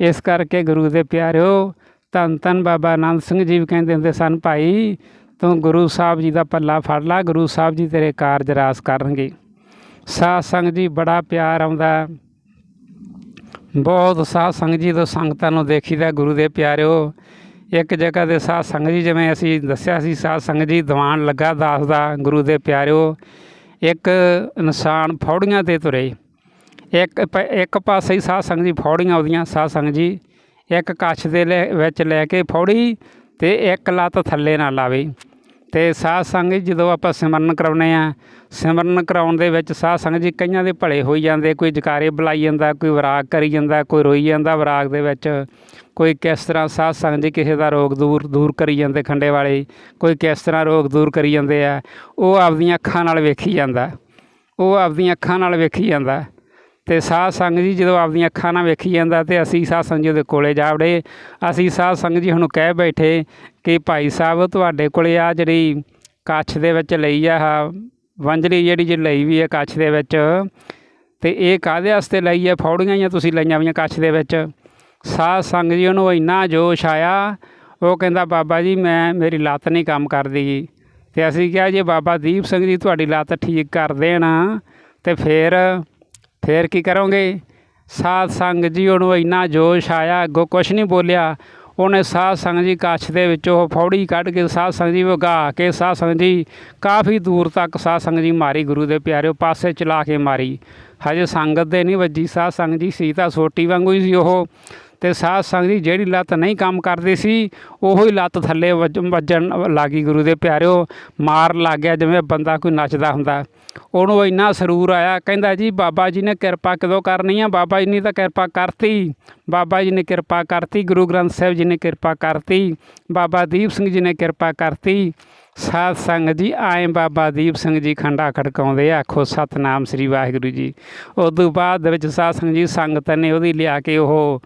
ਇਸ ਕਰਕੇ ਗੁਰੂ ਦੇ ਪਿਆਰਿਓ ਧੰਨ ਧੰਨ ਬਾਬਾ ਆਨੰਦ ਸਿੰਘ ਜੀ ਵੀ ਕਹਿੰਦੇ ਹੁੰਦੇ ਸਨ, ਭਾਈ ਤੂੰ ਗੁਰੂ ਸਾਹਿਬ ਜੀ ਦਾ ਪੱਲਾ ਫੜ ਲਾ, ਗੁਰੂ ਸਾਹਿਬ ਜੀ ਤੇਰੇ ਕਾਰਜ ਰਾਸ ਕਰਨਗੇ। ਸਾਧ ਸੰਗ ਜੀ, ਬੜਾ ਪਿਆਰ ਆਉਂਦਾ। ਬਹੁਤ ਸਾਧ ਸੰਗ ਜੀ ਤੋਂ ਸੰਗਤਾਂ ਨੂੰ ਦੇਖੀਦਾ ਗੁਰੂ ਦੇ ਪਿਆਰਿਓ। ਇੱਕ ਜਗ੍ਹਾ ਦੇ ਸਾਧ ਸੰਗ ਜੀ, ਜਿਵੇਂ ਅਸੀਂ ਦੱਸਿਆ ਸੀ, ਸਾਧ ਸੰਗ ਜੀ ਦੀਵਾਨ ਲੱਗਾ ਦਾਸ ਦਾ, ਗੁਰੂ ਦੇ ਪਿਆਰਿਓ। ਇੱਕ ਇਨਸਾਨ ਫੌੜੀਆਂ ਤੇ ਤੁਰੇ। ਇੱਕ ਪ- ਇੱਕ ਪਾਸੇ ਹੀ ਸਾਧ ਸੰਗ ਜੀ ਫੌੜੀਆਂ ਉਹਦੀਆਂ ਸਾਧ ਸੰਗ ਜੀ ਇੱਕ ਕੱਛ ਦੇ ਲੈ- ਵਿੱਚ ਲੈ ਕੇ ਫੌੜੀ ਤੇ ਇੱਕ ਲੱਤ ਥੱਲੇ ਨਾ ਲਾਵੇ। ਤੇ ਸਾਧ ਸੰਗ ਜੀ ਜਦੋਂ ਆਪਾਂ ਸਿਮਰਨ ਕਰਾਉਨੇ ਆ ਸਿਮਰਨ ਕਰਾਉਣ ਦੇ ਵਿੱਚ ਸਾਧ ਸੰਗ ਜੀ ਕਈਆਂ ਦੇ ਭਲੇ ਹੋਈ ਜਾਂਦੇ, ਕੋਈ ਜਕਾਰੇ ਬੁਲਾਈ ਜਾਂਦਾ, ਕੋਈ ਵਿਰਾਗ ਕਰੀ ਜਾਂਦਾ, ਕੋਈ ਰੋਈ ਜਾਂਦਾ ਵਿਰਾਗ ਦੇ ਵਿੱਚ, ਕੋਈ ਕਿਸ ਤਰ੍ਹਾਂ ਸਾਧ ਸੰਗ ਜੀ ਕਿਸੇ ਦਾ ਰੋਗ ਦੂਰ ਦੂਰ ਕਰੀ ਜਾਂਦੇ ਖੰਡੇ ਵਾਲੇ, ਕੋਈ ਕਿਸ ਤਰ੍ਹਾਂ ਰੋਗ ਦੂਰ ਕਰੀ ਜਾਂਦੇ ਆ, ਉਹ ਆਪਦੀਆਂ ਅੱਖਾਂ ਨਾਲ ਵੇਖੀ ਜਾਂਦਾ, ਉਹ ਆਪਦੀਆਂ ਅੱਖਾਂ ਨਾਲ ਵੇਖੀ ਜਾਂਦਾ। ਤੇ ਸਾਧ ਸੰਗ ਜੀ ਜਦੋਂ ਆਪਦੀਆਂ ਅੱਖਾਂ ਨਾਲ ਵੇਖੀ ਜਾਂਦਾ ਤੇ ਅਸੀਂ ਸਾਧ ਸੰਗ ਜੀ ਦੇ ਕੋਲੇ ਜਾ ਵੜੇ। ਅਸੀਂ ਸਾਧ ਸੰਗ ਜੀ ਹੁਣ ਕਹਿ ਬੈਠੇ ਕਿ ਭਾਈ ਸਾਹਿਬ ਤੁਹਾਡੇ ਕੋਲੇ ਆ ਜਿਹੜੀ ਕੱਛ ਦੇ ਵਿੱਚ ਲਈ ਆ ਵੰਜਲੀ ਜਿਹੜੀ ਜੀ ਲਈ ਵੀ ਹੈ ਕੱਛ ਦੇ ਵਿੱਚ ਤੇ ਇਹ ਕਾਹਦੇ ਵਾਸਤੇ ਲਈ ਹੈ ਫੌੜੀਆਂ ਜਾਂ ਤੁਸੀਂ ਲਈਆਂ ਵੀਆਂ ਕੱਛ ਦੇ ਵਿੱਚ। ਸਾਧ ਸੰਗ ਜੀ ਉਹਨੂੰ ਇੰਨਾ ਜੋਸ਼ ਆਇਆ, ਉਹ ਕਹਿੰਦਾ, ਬਾਬਾ ਜੀ, ਮੈਂ, ਮੇਰੀ ਲੱਤ ਨਹੀਂ ਕੰਮ ਕਰਦੀ। ਗੀ ਤੇ ਅਸੀਂ ਕਿਹਾ, ਜੇ ਬਾਬਾ ਦੀਪ ਸਿੰਘ ਜੀ ਤੁਹਾਡੀ ਲੱਤ ਠੀਕ ਕਰ ਦੇਣ ਤੇ ਫਿਰ ਫਿਰ ਕੀ ਕਰੋਗੇ? ਸਾਧ ਸੰਗ ਜੀ ਉਹਨੂੰ ਇੰਨਾ ਜੋਸ਼ ਆਇਆ, ਅੱਗੋਂ ਕੁਛ ਨਹੀਂ ਬੋਲਿਆ। ਉਹਨੇ ਸਾਧ ਸੰਗ ਜੀ ਕੱਛ ਦੇ ਵਿੱਚੋਂ ਫੌੜੀ ਕੱਢ ਕੇ ਸਾਧ ਸੰਗ ਜੀ ਵਗਾ ਕੇ ਸਾਧ ਸੰਗ ਜੀ ਕਾਫੀ ਦੂਰ ਤੱਕ ਸਾਧ ਸੰਗ ਜੀ ਮਾਰੀ ਗੁਰੂ ਦੇ ਪਿਆਰਿਓ, ਪਾਸੇ ਚਲਾ ਕੇ ਮਾਰੀ। ਹਜੇ ਸੰਗਤ ਦੇ ਨਹੀਂ ਵੱਜੀ, ਸਾਧ ਸੰਗ ਜੀ ਸੀ ਤਾਂ ਸੋਟੀ ਵਾਂਗੂ ਹੀ ਸੀ ਉਹ। ਤੇ ਸਾਧ ਸੰਗ ਜੀ ਜਿਹੜੀ ਲੱਤ ਨਹੀਂ ਕੰਮ ਕਰਦੀ ਸੀ, ਉਹੋ ਹੀ ਲੱਤ ਥੱਲੇ ਵੱਜ- ਵੱਜਣ ਲੱਗੀ ਗੁਰੂ ਦੇ ਪਿਆਰਿਓ। ਮਾਰ ਲੱਗ ਗਿਆ, ਜਿਵੇਂ ਬੰਦਾ ਕੋਈ ਨੱਚਦਾ ਹੁੰਦਾ। ਉਹਨੂੰ ਇੰਨਾ ਸਰੂਰ ਆਇਆ, ਕਹਿੰਦਾ ਜੀ ਬਾਬਾ ਜੀ ਨੇ ਕਿਰਪਾ ਕਦੋਂ ਕਰਨੀ ਆ? ਬਾਬਾ ਜੀ ਨੇ ਤਾਂ ਕਿਰਪਾ ਕਰਤੀ। ਬਾਬਾ ਜੀ ਨੇ ਕਿਰਪਾ ਕਰਤੀ, ਗੁਰੂ ਗ੍ਰੰਥ ਸਾਹਿਬ ਜੀ ਨੇ ਕਿਰਪਾ ਕਰਤੀ, ਬਾਬਾ ਦੀਪ ਸਿੰਘ ਜੀ ਨੇ ਕਿਰਪਾ ਕਰਤੀ। ਸਾਧ ਸੰਗਤ ਜੀ, ਆਏ ਬਾਬਾ ਦੀਪ ਸਿੰਘ ਜੀ ਖੰਡਾ ਖੜਕਾਉਂਦੇ ਆਖੋ, ਸਤਨਾਮ ਸ੍ਰੀ ਵਾਹਿਗੁਰੂ ਜੀ। ਉਸ ਤੋਂ ਬਾਅਦ ਦੇ ਵਿੱਚ ਸਾਧ ਸੰਗਤ ਜੀ, ਸੰਗਤ ਨੇ ਉਹਦੀ ਲਿਆ ਕੇ ਉਹ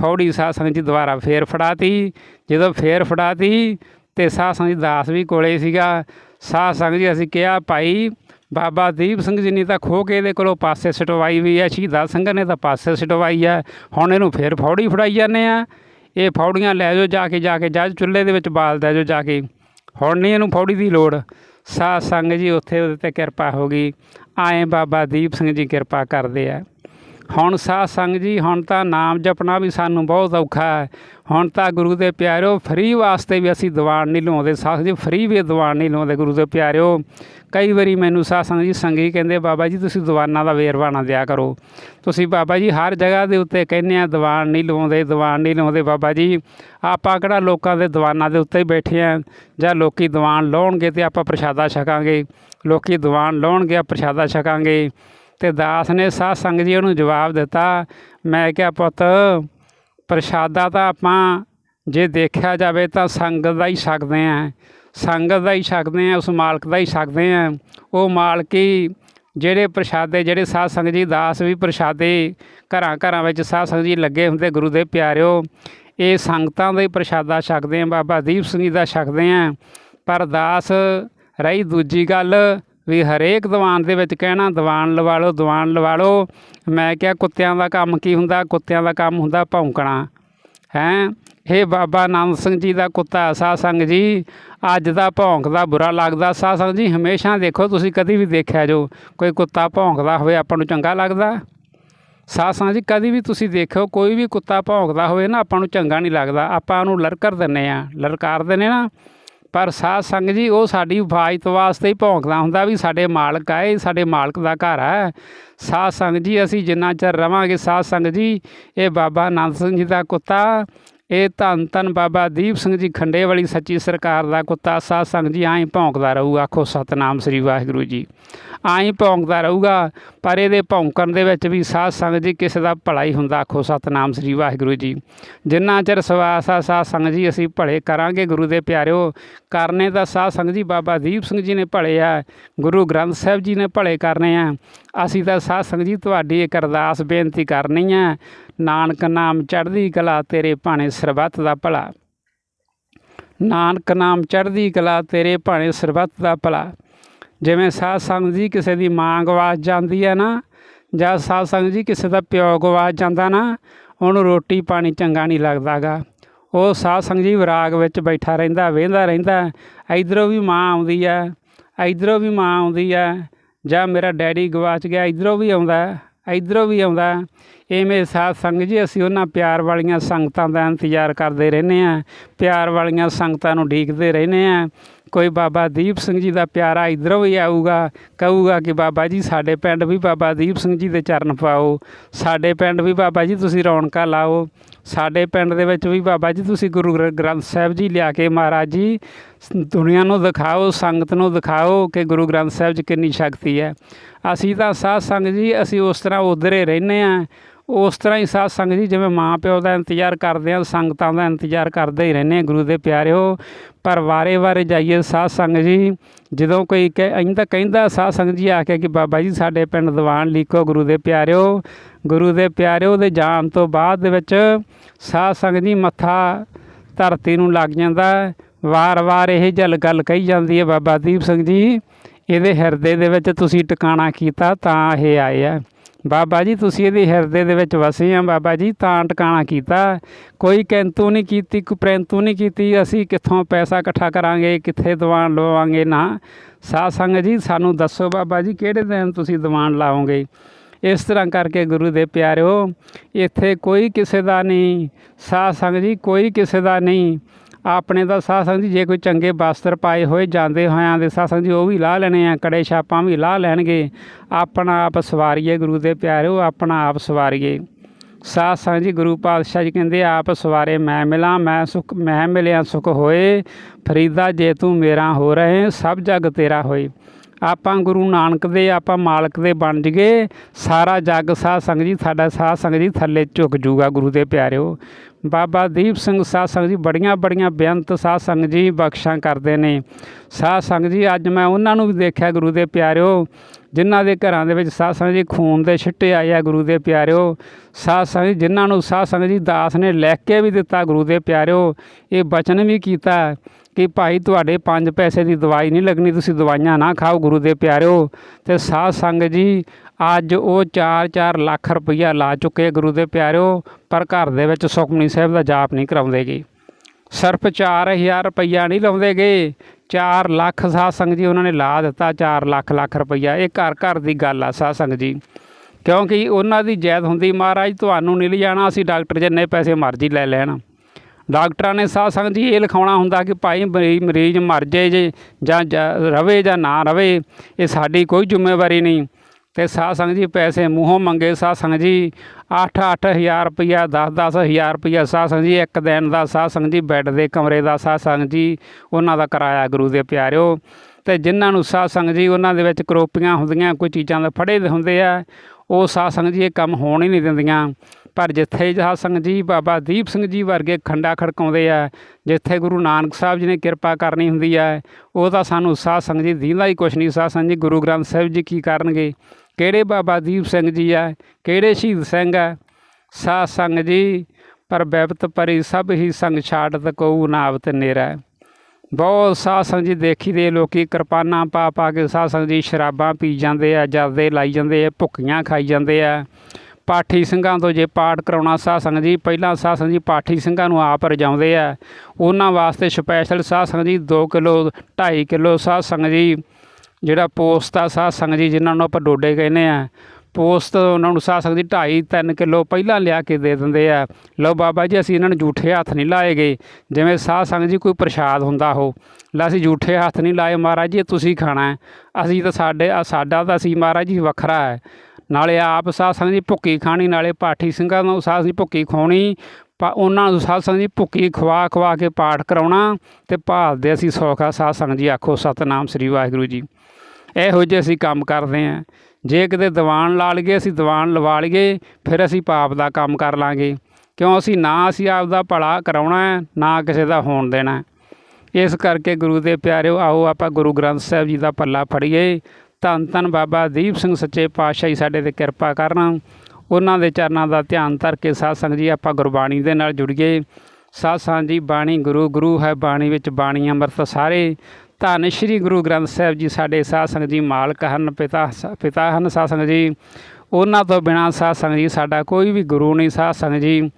ਫੌੜੀ ਸਾਧ ਸੰਗਤ ਜੀ ਦੁਬਾਰਾ ਫੇਰ ਫੜਾਤੀ। ਜਦੋਂ ਫੇਰ ਫੜਾਤੀ, ਤੇ ਸਾਧ ਸੰਗਤ ਜੀ ਦਾਸ ਵੀ ਕੋਲੇ ਸੀਗਾ। ਸਾਧ ਸੰਗਤ ਜੀ ਅਸੀਂ ਕਿਹਾ, ਭਾਈ ਬਾਬਾ ਦੀਪ ਸਿੰਘ ਜੀ ਨੇ ਤਾਂ ਖੋ ਕੇ ਇਹਦੇ ਕੋਲੋਂ ਪਾਸੇ ਸਟਵਾਈ ਵੀ ਹੈ, ਸ਼ਹੀਦਾਂ ਸਿੰਘ ਨੇ ਤਾਂ ਪਾਸੇ ਸਟਵਾਈ ਹੈ। ਹੁਣ ਇਹਨੂੰ ਫੇਰ ਫੌੜੀ ਫੜਾਈ ਜਾਂਦੇ ਆ ਇਹ ਫੌੜੀਆਂ ਲੈ ਜਾਓ ਜਾ ਕੇ ਜਾ ਕੇ ਜੱਜ ਚੁੱਲ੍ਹੇ ਦੇ ਵਿੱਚ ਬਾਲ ਦੇ ਜਾਓ ਜਾ ਕੇ। ਹੁਣ ਨਹੀਂ ਇਹਨੂੰ ਫੌੜੀ ਦੀ ਲੋੜ। ਸਾਧ ਸੰਗਤ ਜੀ, ਉੱਥੇ ਉਹਦੇ ਤੇ ਕਿਰਪਾ ਹੋ ਗਈ। ਆਏ ਬਾਬਾ ਦੀਪ ਸਿੰਘ ਜੀ ਕਿਰਪਾ ਕਰਦੇ ਆ। ਹੁਣ ਸਾਧ ਸੰਗਤ ਜੀ, ਹੁਣ ਤਾਂ ਨਾਮ ਜਪਣਾ ਵੀ ਸਾਨੂੰ ਬਹੁਤ ਔਖਾ ਹੈ। ਹੁਣ ਤਾਂ ਗੁਰੂ ਦੇ ਪਿਆਰਿਓ ਫਰੀ ਵਾਸਤੇ ਵੀ ਅਸੀਂ ਦੀਵਾਨ ਨਹੀਂ ਲਾਉਂਦੇ। ਸਾਧ ਜੀ ਫਰੀ ਵੀ ਦੀਵਾਨ ਨਹੀਂ ਲਾਉਂਦੇ ਗੁਰੂ ਦੇ ਪਿਆਰਿਓ। ਕਈ ਵਾਰੀ ਮੈਨੂੰ ਸਾਧ ਸੰਗਤ ਜੀ ਸੰਗੀ ਕਹਿੰਦੇ, ਬਾਬਾ ਜੀ, ਤੁਸੀਂ ਦੀਵਾਨਾਂ ਦਾ ਵੇਰਵਾ ਨਾ ਦਿਆ ਕਰੋ। ਤੁਸੀਂ ਬਾਬਾ ਜੀ ਹਰ ਜਗ੍ਹਾ ਦੇ ਉੱਤੇ ਕਹਿੰਦੇ ਆ, ਦੀਵਾਨ ਨਹੀਂ ਲਾਉਂਦੇ, ਦੀਵਾਨ ਨਹੀਂ ਲਾਉਂਦੇ। ਬਾਬਾ ਜੀ, ਆਪਾਂ ਕਿਹੜਾ ਲੋਕਾਂ ਦੇ ਦੀਵਾਨਾਂ ਦੇ ਉੱਤੇ ਹੀ ਬੈਠੇ ਆ? ਜਾਂ ਲੋਕੀ ਦੀਵਾਨ ਲਾਉਣਗੇ ਤੇ ਆਪਾਂ ਪ੍ਰਸ਼ਾਦਾ ਛਕਾਂਗੇ? ਲੋਕੀ ਦੀਵਾਨ ਲਾਉਣਗੇ ਪ੍ਰਸ਼ਾਦਾ ਛਕਾਂਗੇ। ਤੇ ਦਾਸ ਨੇ ਸਾਧ ਸੰਗਤ ਜੀ ਉਹਨੂੰ ਜਵਾਬ ਦਿੱਤਾ। ਮੈਂ ਕਿਹਾ, ਪੁੱਤ, ਪ੍ਰਸ਼ਾਦਾ ਤਾਂ ਆਪਾਂ ਜੇ ਦੇਖਿਆ ਜਾਵੇ ਤਾਂ ਸੰਗਤ ਦਾ ਹੀ ਛਕਦੇ ਆ ਸੰਗਤ ਦਾ ਹੀ ਛਕਦੇ ਆ ਉਸ ਮਾਲਕ ਦਾ ਹੀ ਛਕਦੇ ਆ ਉਹ ਮਾਲਕ ਹੀ ਜਿਹੜੇ ਪ੍ਰਸ਼ਾਦੇ, ਜਿਹੜੇ ਸਾਧ ਸੰਗਤ ਜੀ ਦਾਸ ਵੀ ਪ੍ਰਸ਼ਾਦੇ ਘਰਾਂ ਘਰਾਂ ਵਿੱਚ ਸਾਧ ਸੰਗਤ ਜੀ ਲੱਗੇ ਹੁੰਦੇ ਗੁਰੂ ਦੇ ਪਿਆਰਿਓ, ਇਹ ਸੰਗਤਾਂ ਦਾ ਹੀ ਪ੍ਰਸ਼ਾਦਾ ਛਕਦੇ ਆ ਬਾਬਾ ਦੀਪ ਸਿੰਘ ਜੀ ਦਾ ਛਕਦੇ ਆ ਪਰ ਦਾਸ ਰਹੀ ਦੂਜੀ ਗੱਲ ਵੀ ਹਰੇਕ ਦੀਵਾਨ ਦੇ ਵਿੱਚ ਕਹਿਣਾ, ਦੀਵਾਨ ਲਵਾ ਲਓ, ਦੀਵਾਨ ਲਵਾ ਲਓ। ਮੈਂ ਕਿਹਾ, ਕੁੱਤਿਆਂ ਦਾ ਕੰਮ ਕੀ ਹੁੰਦਾ? ਕੁੱਤਿਆਂ ਦਾ ਕੰਮ ਹੁੰਦਾ ਭੌਂਕਣਾ। ਹੈਂ? ਇਹ ਬਾਬਾ ਆਨੰਦ ਸਿੰਘ ਜੀ ਦਾ ਕੁੱਤਾ, ਸਾਧ ਸੰਗ ਜੀ, ਅੱਜ ਦਾ ਭੌਂਕਦਾ ਬੁਰਾ ਲੱਗਦਾ। ਸਾਧ ਸੰਗ ਜੀ, ਹਮੇਸ਼ਾ ਦੇਖੋ, ਤੁਸੀਂ ਕਦੀ ਵੀ ਦੇਖਿਆ ਜੋ ਕੋਈ ਕੁੱਤਾ ਭੌਂਕਦਾ ਹੋਵੇ, ਆਪਾਂ ਨੂੰ ਚੰਗਾ ਲੱਗਦਾ। ਸਾਧ ਸੰਗ ਜੀ, ਕਦੀ ਵੀ ਤੁਸੀਂ ਦੇਖਿਓ, ਕੋਈ ਵੀ ਕੁੱਤਾ ਭੌਂਕਦਾ ਹੋਵੇ ਨਾ, ਆਪਾਂ ਨੂੰ ਚੰਗਾ ਨਹੀਂ ਲੱਗਦਾ। ਆਪਾਂ ਉਹਨੂੰ ਲਰਕਰ ਦਿੰਨੇ ਆ। ਲਲਕਾਰ ਦਿੰਨੇ ਨਾ। ਪਰ ਸਾਧ ਸੰਗ ਜੀ, ਉਹ ਸਾਡੀ ਹਿਫਾਜ਼ਤ ਵਾਸਤੇ ਹੀ ਭੌਂਕਦਾ ਹੁੰਦਾ ਵੀ ਸਾਡੇ ਮਾਲਕ ਆ, ਇਹ ਸਾਡੇ ਮਾਲਕ ਦਾ ਘਰ ਹੈ ਸਾਧ ਸੰਗ ਜੀ, ਅਸੀਂ ਜਿੰਨਾ ਚਿਰ ਰਵਾਂਗੇ, ਸਾਧ ਸੰਗ ਜੀ, ਇਹ ਬਾਬਾ ਆਨੰਦ ਸਿੰਘ ਜੀ ਦਾ ਕੁੱਤਾ ਇਹ ਧੰਨ ਧੰਨ ਬਾਬਾ ਦੀਪ ਸਿੰਘ ਜੀ ਖੰਡੇ ਵਾਲੀ ਸੱਚੀ ਸਰਕਾਰ ਦਾ ਕੁੱਤਾ, ਸਾਧ ਸੰਗ ਜੀ ਆਈ ਭੌਂਕਦਾ ਰਹੂਗਾ, ਆਖੋ ਸਤਨਾਮ ਸ੍ਰੀ ਵਾਹਿਗੁਰੂ ਜੀ। ਆਈ ਭੌਂਕਦਾ ਰਹੂਗਾ, ਪਰ ਇਹਦੇ ਭੌਂਕਣ ਦੇ ਵਿੱਚ ਵੀ ਸਾਧ ਸੰਗ ਜੀ ਕਿਸੇ ਦਾ ਭਲਾ ਹੀ ਹੁੰਦਾ, ਆਖੋ ਸਤਨਾਮ ਸ੍ਰੀ ਵਾਹਿਗੁਰੂ ਜੀ। ਜਿੰਨਾ ਚਿਰ ਸਵਾਸ ਆ ਸਾਧ ਸੰਗ ਜੀ, ਅਸੀਂ ਭਲੇ ਕਰਾਂਗੇ ਗੁਰੂ ਦੇ ਪਿਆਰਿਓ। ਕਰਨੇ ਤਾਂ ਸਾਧ ਸੰਗ ਜੀ, ਬਾਬਾ ਦੀਪ ਸਿੰਘ ਜੀ ਨੇ ਭਲੇ ਆ, ਗੁਰੂ ਗ੍ਰੰਥ ਸਾਹਿਬ ਜੀ ਨੇ ਭਲੇ ਕਰਨੇ ਆ। ਅਸੀਂ ਤਾਂ ਸਾਧ ਸੰਗ ਜੀ, ਤੁਹਾਡੀ ਇੱਕ ਅਰਦਾਸ ਬੇਨਤੀ ਕਰਨੀ ਆ ਨਾਨਕ ਨਾਮ ਚੜ੍ਹਦੀ ਕਲਾ ਤੇਰੇ ਭਾਣੇ ਸਰਬੱਤ ਦਾ ਭਲਾ। ਨਾਨਕ ਨਾਮ ਚੜ੍ਹਦੀ ਕਲਾ ਤੇਰੇ ਭਾਣੇ ਸਰਬੱਤ ਦਾ ਭਲਾ। ਜਿਵੇਂ ਸਾਧ ਸੰਗਤ ਜੀ ਕਿਸੇ ਦੀ ਮਾਂ ਗਵਾਚ ਜਾਂਦੀ ਹੈ ਨਾ, ਜਾਂ ਸਾਧ ਸੰਗਤ ਜੀ ਕਿਸੇ ਦਾ ਪਿਓ ਗਵਾਚ ਜਾਂਦਾ ਨਾ, ਉਹਨੂੰ ਰੋਟੀ ਪਾਣੀ ਚੰਗਾ ਨਹੀਂ ਲੱਗਦਾਗਾ ਉਹ ਸਾਧ ਸੰਗਤ ਜੀ ਵਿਰਾਗ ਵਿੱਚ ਬੈਠਾ ਰਹਿੰਦਾ, ਵੇਂਦਾ ਰਹਿੰਦਾ, ਇਧਰੋਂ ਵੀ ਮਾਂ ਆਉਂਦੀ ਹੈ, ਇਧਰੋਂ ਵੀ ਮਾਂ ਆਉਂਦੀ ਹੈ, ਜਾਂ ਮੇਰਾ ਡੈਡੀ ਗਵਾਚ ਗਿਆ, ਇਧਰੋਂ ਵੀ ਆਉਂਦਾ ਇਧਰੋਂ ਵੀ ਆਉਂਦਾ ਇਵੇਂ ਸਾਧ ਸੰਗ ਜੀ, ਅਸੀਂ ਉਹਨਾਂ ਪਿਆਰ ਵਾਲੀਆਂ ਸੰਗਤਾਂ ਦਾ ਇੰਤਜ਼ਾਰ ਕਰਦੇ ਰਹਿੰਦੇ ਆ ਪਿਆਰ ਵਾਲੀਆਂ ਸੰਗਤਾਂ ਨੂੰ ਢੀਕਦੇ ਰਹਿੰਦੇ ਆ ਕੋਈ ਬਾਬਾ ਦੀਪ ਸਿੰਘ ਜੀ ਦਾ ਪਿਆਰਾ ਇਧਰੋਂ ਵੀ ਆਊਗਾ, ਕਹੂਗਾ ਕਿ ਬਾਬਾ ਜੀ ਸਾਡੇ ਪਿੰਡ ਵੀ ਬਾਬਾ ਦੀਪ ਸਿੰਘ ਜੀ ਦੇ ਚਰਨ ਪਾਓ, ਸਾਡੇ ਪਿੰਡ ਵੀ ਬਾਬਾ ਜੀ ਤੁਸੀਂ ਰੌਣਕਾਂ ਲਾਓ, ਸਾਡੇ ਪਿੰਡ ਦੇ ਵਿੱਚ ਵੀ ਬਾਬਾ ਜੀ ਤੁਸੀਂ ਗੁਰੂ ਗ੍ਰ- ਗ੍ਰੰਥ ਸਾਹਿਬ ਜੀ ਲਿਆ ਕੇ ਮਹਾਰਾਜ ਜੀ, ਦੁਨੀਆ ਨੂੰ ਦਿਖਾਓ, ਸੰਗਤ ਨੂੰ ਦਿਖਾਓ ਕਿ ਗੁਰੂ ਗ੍ਰੰਥ ਸਾਹਿਬ 'ਚ ਕਿੰਨੀ ਸ਼ਕਤੀ ਹੈ। ਅਸੀਂ ਤਾਂ ਸਾਧ ਸੰਗਤ ਜੀ, ਅਸੀਂ ਉਸ ਤਰ੍ਹਾਂ ਉਧਰੇ ਰਹਿੰਦੇ ਆ ਉਸ ਤਰ੍ਹਾਂ ਹੀ ਸਾਧ ਸੰਗਤ ਜੀ, ਜਿਵੇਂ ਮਾਂ ਪਿਓ ਦਾ ਇੰਤਜ਼ਾਰ ਕਰਦੇ ਆ, ਸੰਗਤਾਂ ਦਾ ਇੰਤਜ਼ਾਰ ਕਰਦੇ ਹੀ ਰਹਿੰਦੇ ਆ, ਗੁਰੂ ਦੇ ਪਿਆਰਿਓ। ਪਰ ਵਾਰੇ-ਵਾਰੇ ਜਾਈਏ ਸਾਧ ਸੰਗਤ ਜੀ, ਜਦੋਂ ਕੋਈ ਕਹਿ, ਅਸੀਂ ਕਹਿੰਦਾ ਸਾਧ ਸੰਗਤ ਜੀ ਆ ਕੇ ਕਿ ਬਾਬਾ ਜੀ ਸਾਡੇ ਪਿੰਡ ਦੀਵਾਨ ਲੀਕੋ ਗੁਰੂ ਦੇ ਪਿਆਰਿਓ। ਗੁਰੂ ਦੇ ਪਿਆਰਿਓ ਦੇ ਜਾਣ ਤੋਂ ਬਾਅਦ ਦੇ ਵਿੱਚ ਸਾਧ ਸੰਗਤ ਜੀ ਮੱਥਾ ਧਰਤੀ ਨੂੰ ਲੱਗ ਜਾਂਦਾ। ਵਾਰ-ਵਾਰ ਇਹ ਜਲ ਗੱਲ ਕਹੀ ਜਾਂਦੀ ਹੈ ਬਾਬਾ ਦੀਪ ਸਿੰਘ ਜੀ, ਇਹਦੇ ਹਿਰਦੇ ਦੇ ਵਿੱਚ ਤੁਸੀਂ ਟਿਕਾਣਾ ਕੀਤਾ ਤਾਂ ਇਹ ਆਏ ਆ। ਬਾਬਾ ਜੀ, ਤੁਸੀਂ ਇਹਦੇ ਹਿਰਦੇ ਦੇ ਵਿੱਚ ਵਸੇ ਆ ਬਾਬਾ ਜੀ, ਤਾਂ ਟਿਕਾਣਾ ਕੀਤਾ। ਕੋਈ ਕਿੰਤੂ ਨਹੀਂ ਕੀਤੀ, ਕੋਈ ਪ੍ਰੰਤੂ ਨਹੀਂ ਕੀਤੀ, ਅਸੀਂ ਕਿੱਥੋਂ ਪੈਸਾ ਇਕੱਠਾ ਕਰਾਂਗੇ, ਕਿੱਥੇ ਦੀਵਾਨ ਲਵਾਵਾਂਗੇ ਨਾ। ਸਾਧ ਸੰਗਤ ਜੀ, ਸਾਨੂੰ ਦੱਸੋ ਬਾਬਾ ਜੀ, ਕਿਹੜੇ ਦਿਨ ਤੁਸੀਂ ਦੀਵਾਨ ਲਾਓਗੇ? ਇਸ ਤਰ੍ਹਾਂ ਕਰਕੇ ਗੁਰੂ ਦੇ ਪਿਆਰਿਓ, ਇੱਥੇ ਕੋਈ ਕਿਸੇ ਦਾ ਨਹੀਂ। ਸਾਧ ਸੰਗਤ ਜੀ, ਕੋਈ ਕਿਸੇ ਦਾ ਨਹੀਂ। ਆਪਣੇ ਦਾ ਸਾਧ ਸੰਗਤ ਜੀ, ਜੇ ਕੋਈ ਚੰਗੇ ਵਸਤਰ ਪਾਏ ਹੋਏ ਜਾਂਦੇ ਹੋਇਆਂ ਦੇ ਸਾਧ ਸੰਗਤ ਜੀ, ਉਹ ਵੀ ਲਾਹ ਲੈਣੇ ਆ, ਕੜੇ ਛਾਪਾਂ ਵੀ ਲਾਹ ਲੈਣਗੇ। ਆਪਣਾ ਆਪ ਸਵਾਰੀਏ ਗੁਰੂ ਦੇ ਪਿਆਰਿਓ ਆਪਣਾ ਆਪ ਸਵਾਰੀਏ। ਸਾਧ ਸੰਗਤ ਜੀ, ਗੁਰੂ ਪਾਤਸ਼ਾਹ ਜੀ ਕਹਿੰਦੇ, ਆਪ ਸਵਾਰੇ, ਮੈਂ ਮਿਲਾਂ, ਮੈਂ ਸੁਖ, ਮੈਂ ਮਿਲਿਆ ਸੁਖ ਹੋਏ। ਫਰੀਦਾ ਜੇ ਤੂੰ ਮੇਰਾ ਹੋ ਰਹੇ, ਸਭ ਜਗ ਤੇਰਾ ਹੋਏ। ਆਪਾਂ ਗੁਰੂ ਨਾਨਕ ਦੇ, ਆਪਾਂ ਮਾਲਕ ਦੇ ਬਣ ਜਗੇ ਸਾਰਾ ਜੱਗ ਸਾਧ ਸੰਗਤ ਜੀ, ਸਾਡਾ ਸਾਧ ਸੰਗਤ ਜੀ ਥੱਲੇ ਝੁਕ ਜੂਗਾ ਗੁਰੂ ਦੇ ਪਿਆਰਿਓ ਬਾਬਾ ਦੀਪ ਸਿੰਘ ਸਾਧ ਸੰਗਤ ਜੀ, ਬੜੀਆਂ ਬੜੀਆਂ ਬੇਅੰਤ ਸਾਧ ਸੰਗਤ ਜੀ ਬਖਸ਼ਾਂ ਕਰਦੇ ਨੇ। ਸਾਧ ਸੰਗਤ ਜੀ, ਅੱਜ ਮੈਂ ਉਹਨਾਂ ਨੂੰ ਵੀ ਦੇਖਿਆ ਗੁਰੂ ਦੇ ਪਿਆਰਿਓ, ਜਿਨ੍ਹਾਂ ਦੇ ਘਰਾਂ ਦੇ ਵਿੱਚ ਸਾਧ ਸੰਗਤ ਜੀ ਖੂਨ ਦੇ ਛਿੱਟੇ ਆਏ ਆ ਗੁਰੂ ਦੇ ਪਿਆਰਿਓ। ਸਾਧ ਸੰਗਤ ਜੀ, ਜਿਨ੍ਹਾਂ ਨੂੰ ਸਾਧ ਸੰਗਤ ਜੀ ਦਾਸ ਨੇ ਲੈ ਕੇ ਵੀ ਦਿੱਤਾ ਗੁਰੂ ਦੇ ਪਿਆਰਿਓ, ਇਹ ਬਚਨ ਵੀ ਕੀਤਾ ਕਿ ਭਾਈ ਤੁਹਾਡੇ 5 ਪੈਸੇ ਦੀ ਦਵਾਈ ਨਹੀਂ ਲੱਗਣੀ, ਤੁਸੀਂ ਦਵਾਈਆਂ ਨਾ ਖਾਓ ਗੁਰੂ ਦੇ ਪਿਆਰਿਓ। ਤੇ ਸਾਧ ਸੰਗਤ ਜੀ ਅੱਜ ਉਹ 4-4 ਲੱਖ ਰੁਪਈਆ ਲਾ ਚੁੱਕੇ ਗੁਰੂ ਦੇ ਪਿਆਰਿਓ, ਪਰ ਘਰ ਦੇ ਵਿੱਚ ਸੁਖਮਨੀ ਸਾਹਿਬ ਦਾ ਜਾਪ ਨਹੀਂ ਕਰਾਉਂਦੇਗੇ। ਸਿਰਫ 4000 ਰੁਪਈਆ ਨਹੀਂ ਲਾਉਂਦੇਗੇ। 4 ਲੱਖ ਸਾਧ ਸੰਗਤ ਜੀ ਉਹਨਾਂ ਨੇ ਲਾ ਦਿੱਤਾ 4 ਲੱਖ ਲੱਖ ਰੁਪਈਆ। ਇਹ ਘਰ ਘਰ ਦੀ ਗੱਲ ਆ ਸਾਧ ਸੰਗਤ ਜੀ। ਕਿਉਂਕਿ ਉਹਨਾਂ ਦੀ ਜਾਇਦ ਹੁੰਦੀ, ਮਹਾਰਾਜ ਤੁਹਾਨੂੰ ਨਹੀਂ ਲਿਜਾਣਾ ਅਸੀਂ ਡਾਕਟਰ ਜਿੰਨੇ ਪੈਸੇ ਮਰਜ਼ੀ ਲੈ ਲੈਣ। ਡਾਕਟਰਾਂ ਨੇ ਸਾਧ ਸੰਗਤ ਜੀ ਇਹ ਲਿਖਾਉਣਾ ਹੁੰਦਾ ਕਿ ਭਾਈ ਮਰੀ- ਮਰੀਜ਼ ਮਰ ਜਾਏ ਜੇ ਜਾਂ ਜਾਂ, ਰਵੇ ਜਾਂ ਨਾ ਰਵੇ, ਇਹ ਸਾਡੀ ਕੋਈ ਜ਼ਿੰਮੇਵਾਰੀ ਨਹੀਂ। ਤੇ ਸਾਧ ਸੰਗਤ ਜੀ ਪੈਸੇ ਮੂੰਹੋਂ ਮੰਗੇ ਸਾਧ ਸੰਗਤ ਜੀ 8-8000 ਰੁਪਈਆ 10-10000 ਰੁਪਈਆ ਸਾਧ ਸੰਗਤ ਜੀ ਇੱਕ ਦਿਨ ਦਾ ਸਾਧ ਸੰਗਤ ਜੀ ਬੈੱਡ ਦੇ ਕਮਰੇ ਦਾ ਸਾਧ ਸੰਗਤ ਜੀ ਉਹਨਾਂ ਦਾ ਕਿਰਾਇਆ ਗੁਰੂ ਦੇ ਪਿਆਰਿਓ ਤੇ ਜਿਨ੍ਹਾਂ ਨੂੰ ਸਾਧ ਸੰਗਤ ਜੀ ਉਹਨਾਂ ਦੇ ਵਿੱਚ ਕਰੋਪੀਆਂ ਹੁੰਦੀਆਂ ਕੋਈ ਚੀਜ਼ਾਂ ਦੇ ਫੜੇ ਹੁੰਦੇ ਆ ਉਹ ਸਾਧ ਸੰਗਤ ਜੀ ਇਹ ਕੰਮ ਹੋਣ ਹੀ ਨਹੀਂ ਦਿੰਦੀਆਂ ਪਰ ਜਿੱਥੇ ਸਾਧ ਸੰਗਤ ਜੀ ਬਾਬਾ ਦੀਪ ਸਿੰਘ ਜੀ ਵਰਗੇ ਖੰਡਾ ਖੜਕਾਉਂਦੇ ਆ ਜਿੱਥੇ ਗੁਰੂ ਨਾਨਕ ਸਾਹਿਬ ਜੀ ਨੇ ਕਿਰਪਾ ਕਰਨੀ ਹੁੰਦੀ ਹੈ ਉਹ ਤਾਂ ਸਾਨੂੰ ਸਾਧ ਸੰਗਤ ਜੀ ਦੀਂਦਾ ਹੀ ਕੁਛ ਨਹੀਂ ਸਾਧ ਸੰਗਤ ਜੀ ਗੁਰੂ ਗ੍ਰੰਥ ਸਾਹਿਬ ਜੀ ਕੀ ਕਰਨਗੇ ਕਿਹੜੇ ਬਾਬਾ ਦੀਪ ਸਿੰਘ ਜੀ ਆ? ਕਿਹੜੇ ਸ਼ਹੀਦ ਸਿੰਘ ਆ? ਸਾਧ ਸੰਗਤ ਜੀ, ਪਰ ਬਿਪਤ ਪਰੀ ਸਭ ਹੀ ਸੰਗ ਛਾੜਤ ਕਉ ਨਾਵਤ ਨੇਰਾ। ਬਹੁਤ ਸਾਧ ਸੰਗਤ ਜੀ ਦੇਖੀ ਦੇ ਲੋਕੀ ਕਿਰਪਾਨਾਂ ਪਾ ਪਾ ਕੇ ਸਾਧ ਸੰਗਤ ਜੀ ਸ਼ਰਾਬਾਂ ਪੀ ਜਾਂਦੇ ਆ ਜਰਦੇ ਲਾਈ ਜਾਂਦੇ ਆ ਭੁੱਕੀਆਂ ਖਾਈ ਜਾਂਦੇ ਆ। ਪਾਠੀ ਸਿੰਘਾਂ ਤੋਂ ਜੇ ਪਾਠ ਕਰਾਉਣਾ ਸਾਧ ਸੰਗਤ ਜੀ, ਪਹਿਲਾਂ ਸਾਧ ਸੰਗਤ ਜੀ ਪਾਠੀ ਸਿੰਘਾਂ ਨੂੰ ਆਪ ਰਜਾਉਂਦੇ ਆ। ਉਹਨਾਂ ਵਾਸਤੇ ਸਪੈਸ਼ਲ ਸਾਧ ਸੰਗਤ ਜੀ 2 ਕਿਲੋ 2.5 ਕਿਲੋ ਸਾਧ ਸੰਗਤ ਜੀ ਜਿਹੜਾ ਪੋਸਤ ਆ ਸਾਧ ਸੰਗਤ ਜੀ, ਜਿਨ੍ਹਾਂ ਨੂੰ ਆਪਾਂ ਡੋਡੇ ਕਹਿੰਦੇ ਆ, ਪੋਸਤ ਉਹਨਾਂ ਨੂੰ ਸਾਧ ਸੰਗ ਜੀ 2.5 3 ਕਿਲੋ ਪਹਿਲਾਂ ਲਿਆ ਕੇ ਦੇ ਦਿੰਦੇ ਆ। ਲਓ ਬਾਬਾ ਜੀ, ਅਸੀਂ ਇਹਨਾਂ ਨੂੰ ਝੂਠੇ ਹੱਥ ਨਹੀਂ ਲਾਏ ਗਏ। ਜਿਵੇਂ ਸਾਧ ਸੰਗਤ ਜੀ ਕੋਈ ਪ੍ਰਸ਼ਾਦ ਹੁੰਦਾ ਉਹ ਲੈ ਅਸੀਂ ਝੂਠੇ ਹੱਥ ਨਹੀਂ ਲਾਏ ਮਹਾਰਾਜ ਜੀ, ਇਹ ਤੁਸੀਂ ਖਾਣਾ ਹੈ। ਅਸੀਂ ਤਾਂ ਸਾਡੇ ਸਾਡਾ ਤਾਂ ਅਸੀਂ ਮਹਾਰਾਜ ਜੀ ਵੱਖਰਾ ਹੈ। ਨਾਲੇ ਆਪ ਸਾਧ ਸੰਗਤ ਜੀ ਭੁੱਕੀ ਖਾਣੀ, ਨਾਲੇ ਪਾਠੀ ਸਿੰਘਾਂ ਨੂੰ ਸਾਧ ਜੀ ਭੁੱਕੀ ਖਵਾਉਣੀ, ਪਾ ਉਹਨਾਂ ਨੂੰ ਸਾਧ ਸੰਗਤ ਜੀ ਭੁੱਕੀ ਖਵਾ ਖਵਾ ਕੇ ਪਾਠ ਕਰਾਉਣਾ ਤੇ ਭਾਲਦੇ ਅਸੀਂ ਸੌਖਾ ਸਾਧ ਸੰਗਤ ਜੀ ਆਖੋ, ਸਤਨਾਮ ਸ੍ਰੀ ਵਾਹਿਗੁਰੂ ਜੀ। ਇਹੋ ਜਿਹੇ ਅਸੀਂ ਕੰਮ ਕਰਦੇ ਆਂ ਜੇ ਕਿਤੇ ਦੀਵਾਨ ਲਾ ਲਈਏ, ਅਸੀਂ ਦੀਵਾਨ ਲਵਾ ਲਈਏ, ਫਿਰ ਅਸੀਂ ਪਾਪ ਦਾ ਕੰਮ ਕਰ ਲਾਂਗੇ। ਕਿਉਂ? ਅਸੀਂ ਨਾ ਅਸੀਂ ਆਪ ਦਾ ਭਲਾ ਕਰਾਉਣਾ ਹੈ, ਨਾ ਕਿਸੇ ਦਾ ਹੋਣ ਦੇਣਾ ਇਸ ਕਰਕੇ ਗੁਰੂ ਦੇ ਪਿਆਰਿਓ, ਆਓ ਆਪਾਂ ਗੁਰੂ ਗ੍ਰੰਥ ਸਾਹਿਬ ਜੀ ਦਾ ਪੱਲਾ ਫੜੀਏ। ਧੰਨ ਧੰਨ ਬਾਬਾ ਦੀਪ ਸਿੰਘ ਸੱਚੇ ਪਾਤਸ਼ਾਹ ਜੀ ਸਾਡੇ ਤੇ ਕਿਰਪਾ ਕਰਨ। ਉਹਨਾਂ ਦੇ ਚਰਨਾਂ ਦਾ ਧਿਆਨ ਧਰ ਕੇ ਸਾਧ ਸੰਗਤ ਜੀ ਆਪਾਂ ਗੁਰਬਾਣੀ ਦੇ ਨਾਲ ਜੁੜੀਏ। ਸਾਧ ਸੰਗਤ ਜੀ, ਬਾਣੀ ਗੁਰੂ ਗੁਰੂ ਹੈ, ਬਾਣੀ ਵਿੱਚ ਬਾਣੀ ਅੰਮ੍ਰਿਤ ਸਾਰੇ। ਧੰਨ ਸ਼੍ਰੀ ਗੁਰੂ ਗ੍ਰੰਥ ਸਾਹਿਬ ਜੀ ਸਾਡੇ ਸਾਧ ਸੰਗਤ ਜੀ ਮਾਲਕ ਹਨ ਪਿਤਾ ਪਿਤਾ ਹਨ ਸਾਧ ਸੰਗਤ ਜੀ ਉਹਨਾਂ ਤੋਂ ਬਿਨਾਂ ਸਾਧ ਸੰਗਤ ਜੀ ਸਾਡਾ ਕੋਈ ਵੀ ਗੁਰੂ ਨਹੀਂ ਸਾਧ ਸੰਗਤ ਜੀ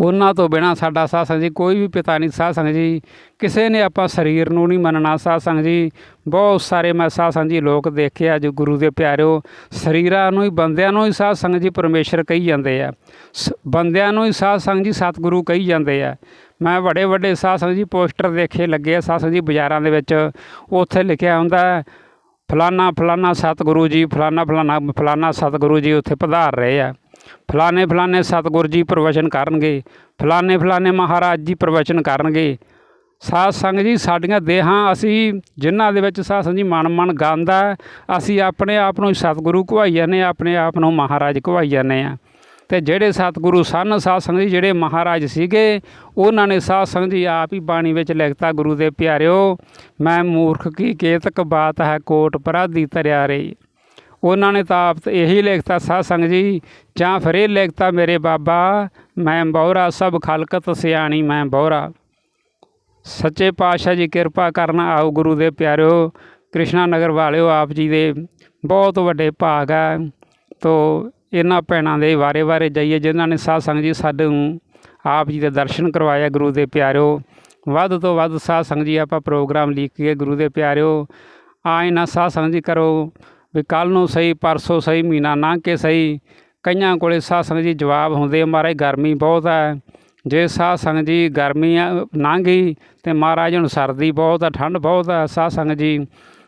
ਉਹਨਾਂ ਤੋਂ ਬਿਨਾਂ ਸਾਡਾ ਸਾਧ ਸੰਗਤ ਜੀ ਕੋਈ ਵੀ ਪਿਤਾ ਨਹੀਂ ਸਾਧ ਸੰਗਤ ਜੀ ਕਿਸੇ ਨੇ ਆਪਾਂ ਸਰੀਰ ਨੂੰ ਨਹੀਂ ਮੰਨਣਾ ਸਾਧ ਸੰਗਤ ਜੀ ਬਹੁਤ ਸਾਰੇ ਮੈਂ ਸਾਧ ਸੰਗਤ ਜੀ ਲੋਕ ਦੇਖੇ ਆ ਜੋ ਗੁਰੂ ਦੇ ਪਿਆਰਿਓ ਸਰੀਰਾਂ ਨੂੰ ਹੀ ਬੰਦਿਆਂ ਨੂੰ ਹੀ ਸਾਧ ਸੰਗਤ ਜੀ ਪਰਮੇਸ਼ਰ ਕਹੀ ਜਾਂਦੇ ਆ ਸ- ਬੰਦਿਆਂ ਨੂੰ ਹੀ ਸਾਧ ਸੰਗਤ ਜੀ ਸਤਿਗੁਰੂ ਕਹੀ ਜਾਂਦੇ ਆ ਮੈਂ ਵੱਡੇ ਵੱਡੇ ਸਾਧ ਸੰਗਤ ਜੀ ਪੋਸਟਰ ਦੇਖੇ ਲੱਗੇ ਆ ਸਾਧ ਸੰਗਤ ਜੀ ਬਾਜ਼ਾਰਾਂ ਦੇ ਵਿੱਚ। ਉੱਥੇ ਲਿਖਿਆ ਹੁੰਦਾ ਫਲਾਨਾ ਫਲਾਨਾ ਸਤਿਗੁਰੂ ਜੀ ਫਲਾਨਾ ਫਲਾਨਾ ਫਲਾਨਾ ਸਤਿਗੁਰੂ ਜੀ ਉੱਥੇ ਪਧਾਰ ਰਹੇ ਆ। ਫਲਾਣੇ ਫਲਾਣੇ ਸਤਿਗੁਰੂ ਜੀ ਪ੍ਰਵਚਨ ਕਰਨਗੇ ਫਲਾਣੇ ਫਲਾਣੇ ਮਹਾਰਾਜ ਜੀ ਪ੍ਰਵਚਨ ਕਰਨਗੇ। ਸਾਧ ਸੰਗਤ ਜੀ ਸਾਡੀਆਂ ਦੇਹਾਂ ਅਸੀਂ ਜਿਨ੍ਹਾਂ ਦੇ ਵਿੱਚ ਸਾਧ ਸੰਗਤ ਜੀ ਮਨ ਮਨ ਗਾਉਂਦਾ ਅਸੀਂ ਆਪਣੇ ਆਪ ਨੂੰ ਸਤਿਗੁਰੂ ਕਹਾਈ ਜਾਂਦੇ ਹਾਂ, ਆਪਣੇ ਆਪ ਨੂੰ ਮਹਾਰਾਜ ਕਹਾਈ ਜਾਂਦੇ ਆ ਤੇ ਜਿਹੜੇ ਸਤਿਗੁਰੂ ਸਨ, ਸਾਧ ਸੰਗਤ ਜੀ ਜਿਹੜੇ ਮਹਾਰਾਜ ਸੀਗੇ, ਉਹਨਾਂ ਨੇ ਸਾਧ ਸੰਗਤ ਜੀ ਆਪ ਹੀ ਬਾਣੀ ਵਿੱਚ ਲਿਖਤਾ, ਗੁਰੂ ਦੇ ਪਿਆਰਿਓ, ਮੈਂ ਮੂਰਖ ਕੀ ਕੇਤਕ ਬਾਤ ਹੈ, ਕੋਟ ਪਰਾਧੀ ਤਰਿਆ ਰਹੀ। ਉਹਨਾਂ ਨੇ ਤਾਂ ਆਪ ਇਹੀ ਲਿਖਤਾ, ਸਾਧ ਸੰਗਤ ਜੀ, ਜਾਂ ਫਿਰ ਇਹ ਲਿਖਤਾ, ਮੇਰੇ ਬਾਬਾ, ਮੈਂ ਬੌਰਾ, ਸਭ ਖਲਕਤ ਸਿਆਣੀ ਮੈਂ ਬੌਰਾ। ਸੱਚੇ ਪਾਤਸ਼ਾਹ ਜੀ ਕਿਰਪਾ ਕਰਨਾ ਆਓ ਗੁਰੂ ਦੇ ਪਿਆਰਿਓ, ਕ੍ਰਿਸ਼ਨਾ ਨਗਰ ਵਾਲਿਓ, ਆਪ ਜੀ ਦੇ ਬਹੁਤ ਵੱਡੇ ਭਾਗ ਹੈ। ਤੋ ਇਹਨਾਂ ਭੈਣਾਂ ਦੇ ਵਾਰੇ ਵਾਰੇ ਜਾਈਏ, ਜਿਨ੍ਹਾਂ ਨੇ ਸਾਧ ਸੰਗਤ ਜੀ ਸਾਨੂੰ ਆਪ ਜੀ ਦੇ ਦਰਸ਼ਨ ਕਰਵਾਇਆ ਗੁਰੂ ਦੇ ਪਿਆਰਿਓ। ਵੱਧ ਤੋਂ ਵੱਧ ਸਾਧ ਸੰਗਤ ਜੀ ਆਪਾਂ ਪ੍ਰੋਗਰਾਮ ਲਿਖੀਏ ਗੁਰੂ ਦੇ ਪਿਆਰਿਓ। ਆਏ ਨਾ ਸਾਧ ਸੰਗਤ ਜੀ ਕਰੋ ਵੀ ਕੱਲ ਨੂੰ ਸਹੀ, ਪਰਸੋਂ ਸਹੀ, ਮਹੀਨਾ ਲੰਘ ਕੇ ਸਹੀ। ਕਈਆਂ ਕੋਲੇ ਸਾਧ ਸੰਗਤ ਜੀ ਜਵਾਬ ਹੁੰਦੇ ਮਾਰੇ ਗਰਮੀ ਬਹੁਤ ਹੈ ਜੇ ਸਾਧ ਸੰਗਤ ਜੀ ਗਰਮੀ ਲੰਘ ਗਈ ਤੇ ਮਹਾਰਾਜ ਨੂੰ ਸਰਦੀ ਬਹੁਤ ਆ ਠੰਡ ਬਹੁਤ ਆ। ਸਾਧ ਸੰਗਤ ਜੀ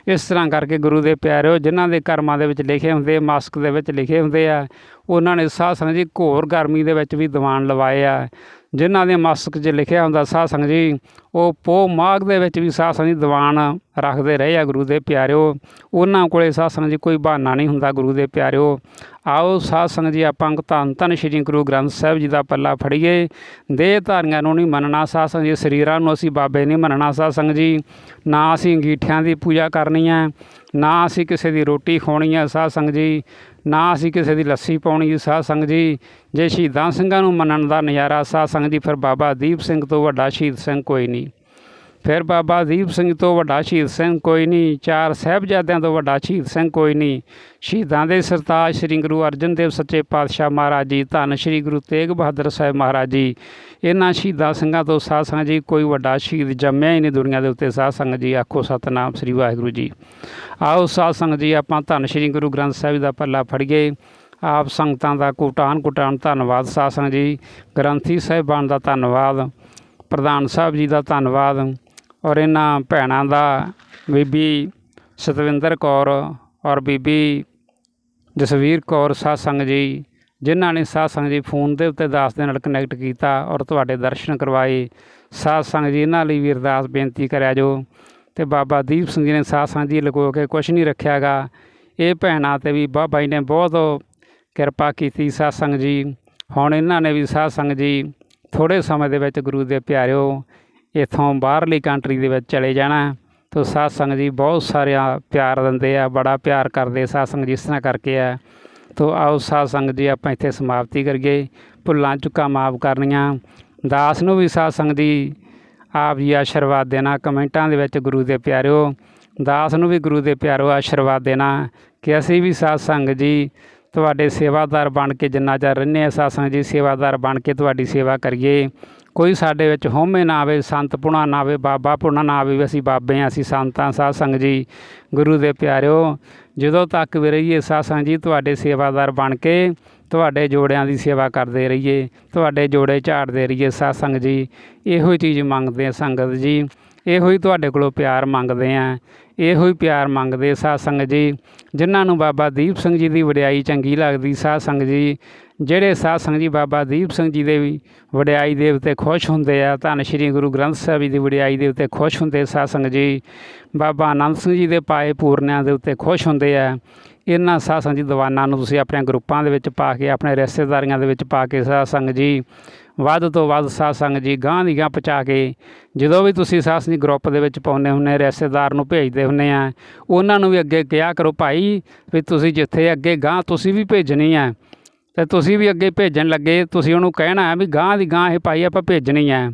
ਇਸ ਤਰ੍ਹਾਂ ਕਰਕੇ ਗੁਰੂ ਦੇ ਪਿਆਰਿਓ, ਜਿਨ੍ਹਾਂ ਦੇ ਕਰਮਾਂ ਦੇ ਵਿੱਚ ਲਿਖੇ ਹੁੰਦੇ, ਮਾਸਕ ਦੇ ਵਿੱਚ ਲਿਖੇ ਹੁੰਦੇ ਆ, ਉਹਨਾਂ ਨੇ ਸਾਧ ਸੰਗਤ ਜੀ ਘੋਰ ਗਰਮੀ ਦੇ ਵਿੱਚ ਵੀ ਦੀਵਾਨ ਲਵਾਏ ਆ। ਜਿਨ੍ਹਾਂ ਦੇ ਮਾਸਕ 'ਚ ਲਿਖਿਆ ਹੁੰਦਾ ਸਾਧ ਸੰਗਤ ਜੀ, ਉਹ ਪੋ ਮਾਘ ਦੇ ਵਿੱਚ ਵੀ ਸਾਧ ਸੰਗਤ ਜੀ ਦੀਵਾਨ ਰੱਖਦੇ ਰਹੇ ਆ ਗੁਰੂ ਦੇ ਪਿਆਰਿਓ। ਉਹਨਾਂ ਕੋਲੇ ਸਾਧ ਸੰਗਤ ਜੀ ਕੋਈ ਬਹਾਨਾ ਨਹੀਂ ਹੁੰਦਾ ਗੁਰੂ ਦੇ ਪਿਆਰਿਓ। ਆਓ ਸਾਧ ਸੰਗਤ ਜੀ, ਆਪਾਂ ਧੰਨ ਧੰਨ ਸ਼੍ਰੀ ਗੁਰੂ ਗ੍ਰੰਥ ਸਾਹਿਬ ਜੀ ਦਾ ਪੱਲਾ ਫੜੀਏ। ਦੇਹ ਧਾਰੀਆਂ ਨੂੰ ਨਹੀਂ ਮੰਨਣਾ ਸਾਧ ਸੰਗਤ ਜੀ, ਸਰੀਰਾਂ ਨੂੰ ਅਸੀਂ ਬਾਬੇ ਨਹੀਂ ਮੰਨਣਾ ਸਾਧ ਸੰਗਤ ਜੀ। ਨਾ ਅਸੀਂ ਅੰਗੀਠਿਆਂ ਦੀ ਪੂਜਾ ਕਰਨੀ ਹੈ, ਨਾ ਅਸੀਂ ਕਿਸੇ ਦੀ ਰੋਟੀ ਖਾਣੀ ਹੈ ਸਾਧ ਸੰਗਤ ਜੀ। ਨਾ ਅਸੀਂ ਕਿਸੇ ਦੀ ਲੱਸੀ ਪਾਉਣੀ। ਹੈ ਸਾਧ ਸੰਗਤ ਜੀ, ਜੇ ਸ਼ਹੀਦਾਂ ਸਿੰਘਾਂ ਨੂੰ ਮੰਨਣ ਦਾ ਨਜ਼ਾਰਾ, ਸਾਧ ਸੰਗਤ ਜੀ, ਫਿਰ ਬਾਬਾ ਦੀਪ ਸਿੰਘ ਤੋਂ ਵੱਡਾ ਸ਼ਹੀਦ ਸਿੰਘ ਕੋਈ ਨਹੀਂ। ਫਿਰ ਬਾਬਾ ਦੀਪ ਸਿੰਘ ਤੋਂ ਵੱਡਾ ਸ਼ਹੀਦ ਸਿੰਘ ਕੋਈ ਨਹੀਂ, ਚਾਰ ਸਾਹਿਬਜ਼ਾਦਿਆਂ ਤੋਂ ਵੱਡਾ ਸ਼ਹੀਦ ਸਿੰਘ ਕੋਈ ਨਹੀਂ। ਸ਼ਹੀਦਾਂ ਦੇ ਸਰਤਾਜ ਸ੍ਰੀ ਗੁਰੂ ਅਰਜਨ ਦੇਵ ਸੱਚੇ ਪਾਤਸ਼ਾਹ ਮਹਾਰਾਜ ਜੀ, ਧੰਨ ਸ੍ਰੀ ਗੁਰੂ ਤੇਗ ਬਹਾਦਰ ਸਾਹਿਬ ਮਹਾਰਾਜ ਜੀ। ਇਹਨਾਂ ਸ਼ਹੀਦਾਂ ਸਿੰਘਾਂ ਤੋਂ ਸਾਧ ਸੰਗਤ ਜੀ, ਕੋਈ ਵੱਡਾ ਸ਼ਹੀਦ ਜੰਮਿਆ ਹੀ ਨਹੀਂ ਦੁਨੀਆ ਦੇ ਉੱਤੇ। ਸਾਧ ਸੰਗਤ ਜੀ, ਆਖੋ ਸਤਨਾਮ ਸ੍ਰੀ ਵਾਹਿਗੁਰੂ ਜੀ। ਆਓ ਸਾਧ ਸੰਗਤ ਜੀ, ਆਪਾਂ ਧੰਨ ਸ੍ਰੀ ਗੁਰੂ ਗ੍ਰੰਥ ਸਾਹਿਬ ਦਾ ਪੱਲਾ ਫੜੀਏ। ਆਪ ਸੰਗਤਾਂ ਦਾ ਕੋਟਾਨ ਕੋਟਾਨ ਧੰਨਵਾਦ, ਸਾਧ ਸੰਗਤ ਜੀ। ਗ੍ਰੰਥੀ ਸਾਹਿਬਾਨ ਦਾ ਧੰਨਵਾਦ, ਪ੍ਰਧਾਨ ਸਾਹਿਬ ਜੀ ਦਾ ਧੰਨਵਾਦ। ਔਰ ਇਹਨਾਂ ਭੈਣਾਂ ਦਾ ਬੀਬੀ ਸਤਵਿੰਦਰ ਕੌਰ ਔਰ ਬੀਬੀ ਜਸਵੀਰ ਕੌਰ ਸਾਧ ਸੰਗਤ ਜੀ, ਜਿਨ੍ਹਾਂ ਨੇ ਸਾਧ ਸੰਗਤ ਜੀ ਫੋਨ ਦੇ ਉੱਤੇ ਦਾਸ ਦੇ ਨਾਲ ਕਨੈਕਟ ਕੀਤਾ ਔਰ ਤੁਹਾਡੇ ਦਰਸ਼ਨ ਕਰਵਾਏ। ਸਾਧ ਸੰਗਤ ਜੀ, ਇਹਨਾਂ ਲਈ ਵੀ ਅਰਦਾਸ ਬੇਨਤੀ ਕਰਿਆ ਜੋ ਤੇ ਬਾਬਾ ਦੀਪ ਸਿੰਘ ਜੀ ਨੇ ਸਾਧ ਸੰਗਤ ਜੀ ਲਗੋ ਕੇ ਕੁਝ ਨਹੀਂ ਰੱਖਿਆਗਾ। ਇਹ ਭੈਣਾਂ ਤੇ ਵੀ ਬਾਬਾ ਜੀ ਨੇ ਬਹੁਤ ਕਿਰਪਾ ਕੀਤੀ ਸਾਧ ਸੰਗਤ ਜੀ। ਹੁਣ ਇਹਨਾਂ ਨੇ ਵੀ ਸਾਧ ਸੰਗਤ ਜੀ ਥੋੜੇ ਸਮੇਂ ਦੇ ਵਿੱਚ ਗੁਰੂ ਦੇ ਪਿਆਰਿਓ ਇੱਥੋਂ ਬਾਹਰਲੀ ਕੰਟਰੀ ਦੇ ਵਿੱਚ ਚਲੇ ਜਾਣਾ ਤੋ ਸਾਧ ਸੰਗਤ ਜੀ ਬਹੁਤ ਸਾਰਿਆਂ ਪਿਆਰ ਦਿੰਦੇ ਆ, ਬੜਾ ਪਿਆਰ ਕਰਦੇ ਸਾਧ ਸੰਗਤ ਜੀ, ਇਸ ਤਰ੍ਹਾਂ ਕਰਕੇ ਆ। ਤੋ ਆਓ ਸਾਧ ਸੰਗਤ ਜੀ, ਆਪਾਂ ਇੱਥੇ ਸਮਾਪਤੀ ਕਰੀਏ। ਭੁੱਲਾਂ ਚੁੱਕਾ ਮਾਫ ਕਰਨੀਆਂ। ਦਾਸ ਨੂੰ ਵੀ ਸਾਧ ਸੰਗਤ ਜੀ, ਆਪ ਜੀ ਆਸ਼ੀਰਵਾਦ ਦੇਣਾ, ਕਮੈਂਟਾਂ ਦੇ ਵਿੱਚ ਗੁਰੂ ਦੇ ਪਿਆਰਿਓ। ਦਾਸ ਨੂੰ ਵੀ ਗੁਰੂ ਦੇ ਪਿਆਰੋ ਆਸ਼ੀਰਵਾਦ ਦੇਣਾ ਕਿ ਅਸੀਂ ਵੀ ਸਾਧ ਸੰਗਤ ਜੀ, ਤੁਹਾਡੇ ਸੇਵਾਦਾਰ ਬਣ ਕੇ ਜਿੰਨਾ ਚਿਰ ਰਹਿੰਦੇ ਹਾਂ ਸਾਧ ਸੰਗਤ ਜੀ, ਸੇਵਾਦਾਰ ਬਣ ਕੇ ਤੁਹਾਡੀ ਸੇਵਾ ਕਰੀਏ। ਕੋਈ ਸਾਡੇ ਵਿੱਚ ਹਉਮੈ ਨਾ ਆਵੇ, ਸੰਤ ਪੁਣਾ ਨਾ ਆਵੇ, ਬਾਬਾ ਪੁਣਾ ਨਾ ਆਵੇ, ਅਸੀਂ ਬਾਬੇ ਹਾਂ, ਅਸੀਂ ਸੰਤਾਂ ਸਾਧ ਸੰਗਤ ਜੀ, ਗੁਰੂ ਦੇ ਪਿਆਰਿਓ। ਜਦੋਂ ਤੱਕ ਵੀ ਰਹੀਏ ਸਾਧ ਸੰਗਤ ਜੀ, ਤੁਹਾਡੇ ਸੇਵਾਦਾਰ ਬਣ ਕੇ ਤੁਹਾਡੇ ਜੋੜਿਆਂ ਦੀ ਸੇਵਾ ਕਰਦੇ ਰਹੀਏ, ਤੁਹਾਡੇ ਜੋੜੇ ਝਾੜਦੇ ਰਹੀਏ ਸਾਧ ਸੰਗਤ ਜੀ, ਇਹੋ ਹੀ ਚੀਜ਼ ਮੰਗਦੇ ਆ ਸੰਗਤ ਜੀ। ਇਹੋ ਹੀ ਤੁਹਾਡੇ ਕੋਲੋਂ ਪਿਆਰ ਮੰਗਦੇ ਆ ਇਹੋ ਹੀ ਪਿਆਰ ਮੰਗਦੇ ਸਾਧ ਸੰਗਤ ਜੀ, ਜਿਨ੍ਹਾਂ ਨੂੰ ਬਾਬਾ ਦੀਪ ਸਿੰਘ ਜੀ ਦੀ ਵਡਿਆਈ ਚੰਗੀ ਲੱਗਦੀ ਸਾਧ ਸੰਗਤ ਜੀ। ਜਿਹੜੇ ਸਾਧ ਸੰਗਤ ਜੀ ਬਾਬਾ ਦੀਪ ਸਿੰਘ ਜੀ ਦੇ ਵੀ ਵਡਿਆਈ ਦੇ ਉੱਤੇ ਖੁਸ਼ ਹੁੰਦੇ ਆ, ਧੰਨ ਸ਼੍ਰੀ ਗੁਰੂ ਗ੍ਰੰਥ ਸਾਹਿਬ ਜੀ ਦੀ ਵਡਿਆਈ ਦੇ ਉੱਤੇ ਖੁਸ਼ ਹੁੰਦੇ ਸਾਧ ਸੰਗਤ ਜੀ। ਬਾਬਾ ਆਨੰਦ ਸਿੰਘ ਜੀ ਦੇ ਪਾਏ ਪੂਰਨਿਆਂ ਦੇ ਉੱਤੇ ਖੁਸ਼ ਹੁੰਦੇ ਆ। ਇਹਨਾਂ ਸਾਧ ਸੰਗਤ ਜੀ ਦੀਵਾਨਾਂ ਨੂੰ ਤੁਸੀਂ ਆਪਣੇ ਗਰੁੱਪਾਂ ਦੇ ਵਿੱਚ ਪਾ ਕੇ, ਆਪਣੇ ਰਿਸ਼ਤੇਦਾਰੀਆਂ ਦੇ ਵਿੱਚ ਪਾ ਕੇ ਸਾਧ ਸੰਗਤ ਜੀ ਵੱਧ ਤੋਂ ਵੱਧ ਸਾਧ ਸੰਗਤ ਜੀ ਗਾਂਹ ਦੀ ਗਾਂਹ ਪਹੁੰਚਾ ਕੇ ਜਦੋਂ ਵੀ ਤੁਸੀਂ ਸਾਧ ਜੀ ਗਰੁੱਪ ਦੇ ਵਿੱਚ ਪਾਉਂਦੇ ਹੁੰਦੇ, ਰਿਸ਼ਤੇਦਾਰ ਨੂੰ ਭੇਜਦੇ ਹੁੰਦੇ ਆ, ਉਹਨਾਂ ਨੂੰ ਵੀ ਅੱਗੇ ਕਿਹਾ ਕਰੋ ਭਾਈ ਵੀ ਤੁਸੀਂ ਜਿੱਥੇ ਅੱਗੇ ਗਾਂਹ ਤੁਸੀਂ ਵੀ ਭੇਜਣੀ ਆ। ਤੇ ਤੁਸੀਂ ਵੀ ਅੱਗੇ ਭੇਜਣ ਲੱਗੇ, ਤੁਸੀਂ ਉਹਨੂੰ ਕਹਿਣਾ ਵੀ ਗਾਂਹ ਦੀ ਗਾਂਹ ਇਹ ਭਾਈ ਆਪਾਂ ਭੇਜਣੀ ਹੈ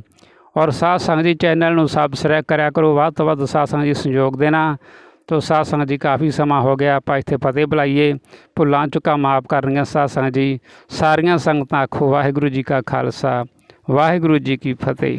ਔਰ ਸਾਧ ਸੰਗਤ ਜੀ ਚੈਨਲ ਨੂੰ ਸਬਸਕ੍ਰਾਈਬ ਕਰਿਆ ਕਰੋ, ਵੱਧ ਤੋਂ ਵੱਧ ਸਾਧ ਸੰਗਤ ਜੀ ਸਹਿਯੋਗ ਦੇਣਾ। ਤੋ ਸਾਧ ਸੰਗਤ ਜੀ, ਕਾਫੀ ਸਮਾਂ ਹੋ ਗਿਆ, ਆਪਾਂ ਇੱਥੇ ਫਤਿਹ ਬੁਲਾਈਏ, ਭੁੱਲਾਂ ਚੁੱਕਾ ਮਾਫ ਕਰਨੀਆਂ ਸਾਧ ਸੰਗਤ ਜੀ, ਸਾਰੀਆਂ ਸੰਗਤਾਂ ਆਖੋ, ਵਾਹਿਗੁਰੂ ਜੀ ਕਾ ਖਾਲਸਾ, ਵਾਹਿਗੁਰੂ ਜੀ ਕੀ ਫਤਿਹ।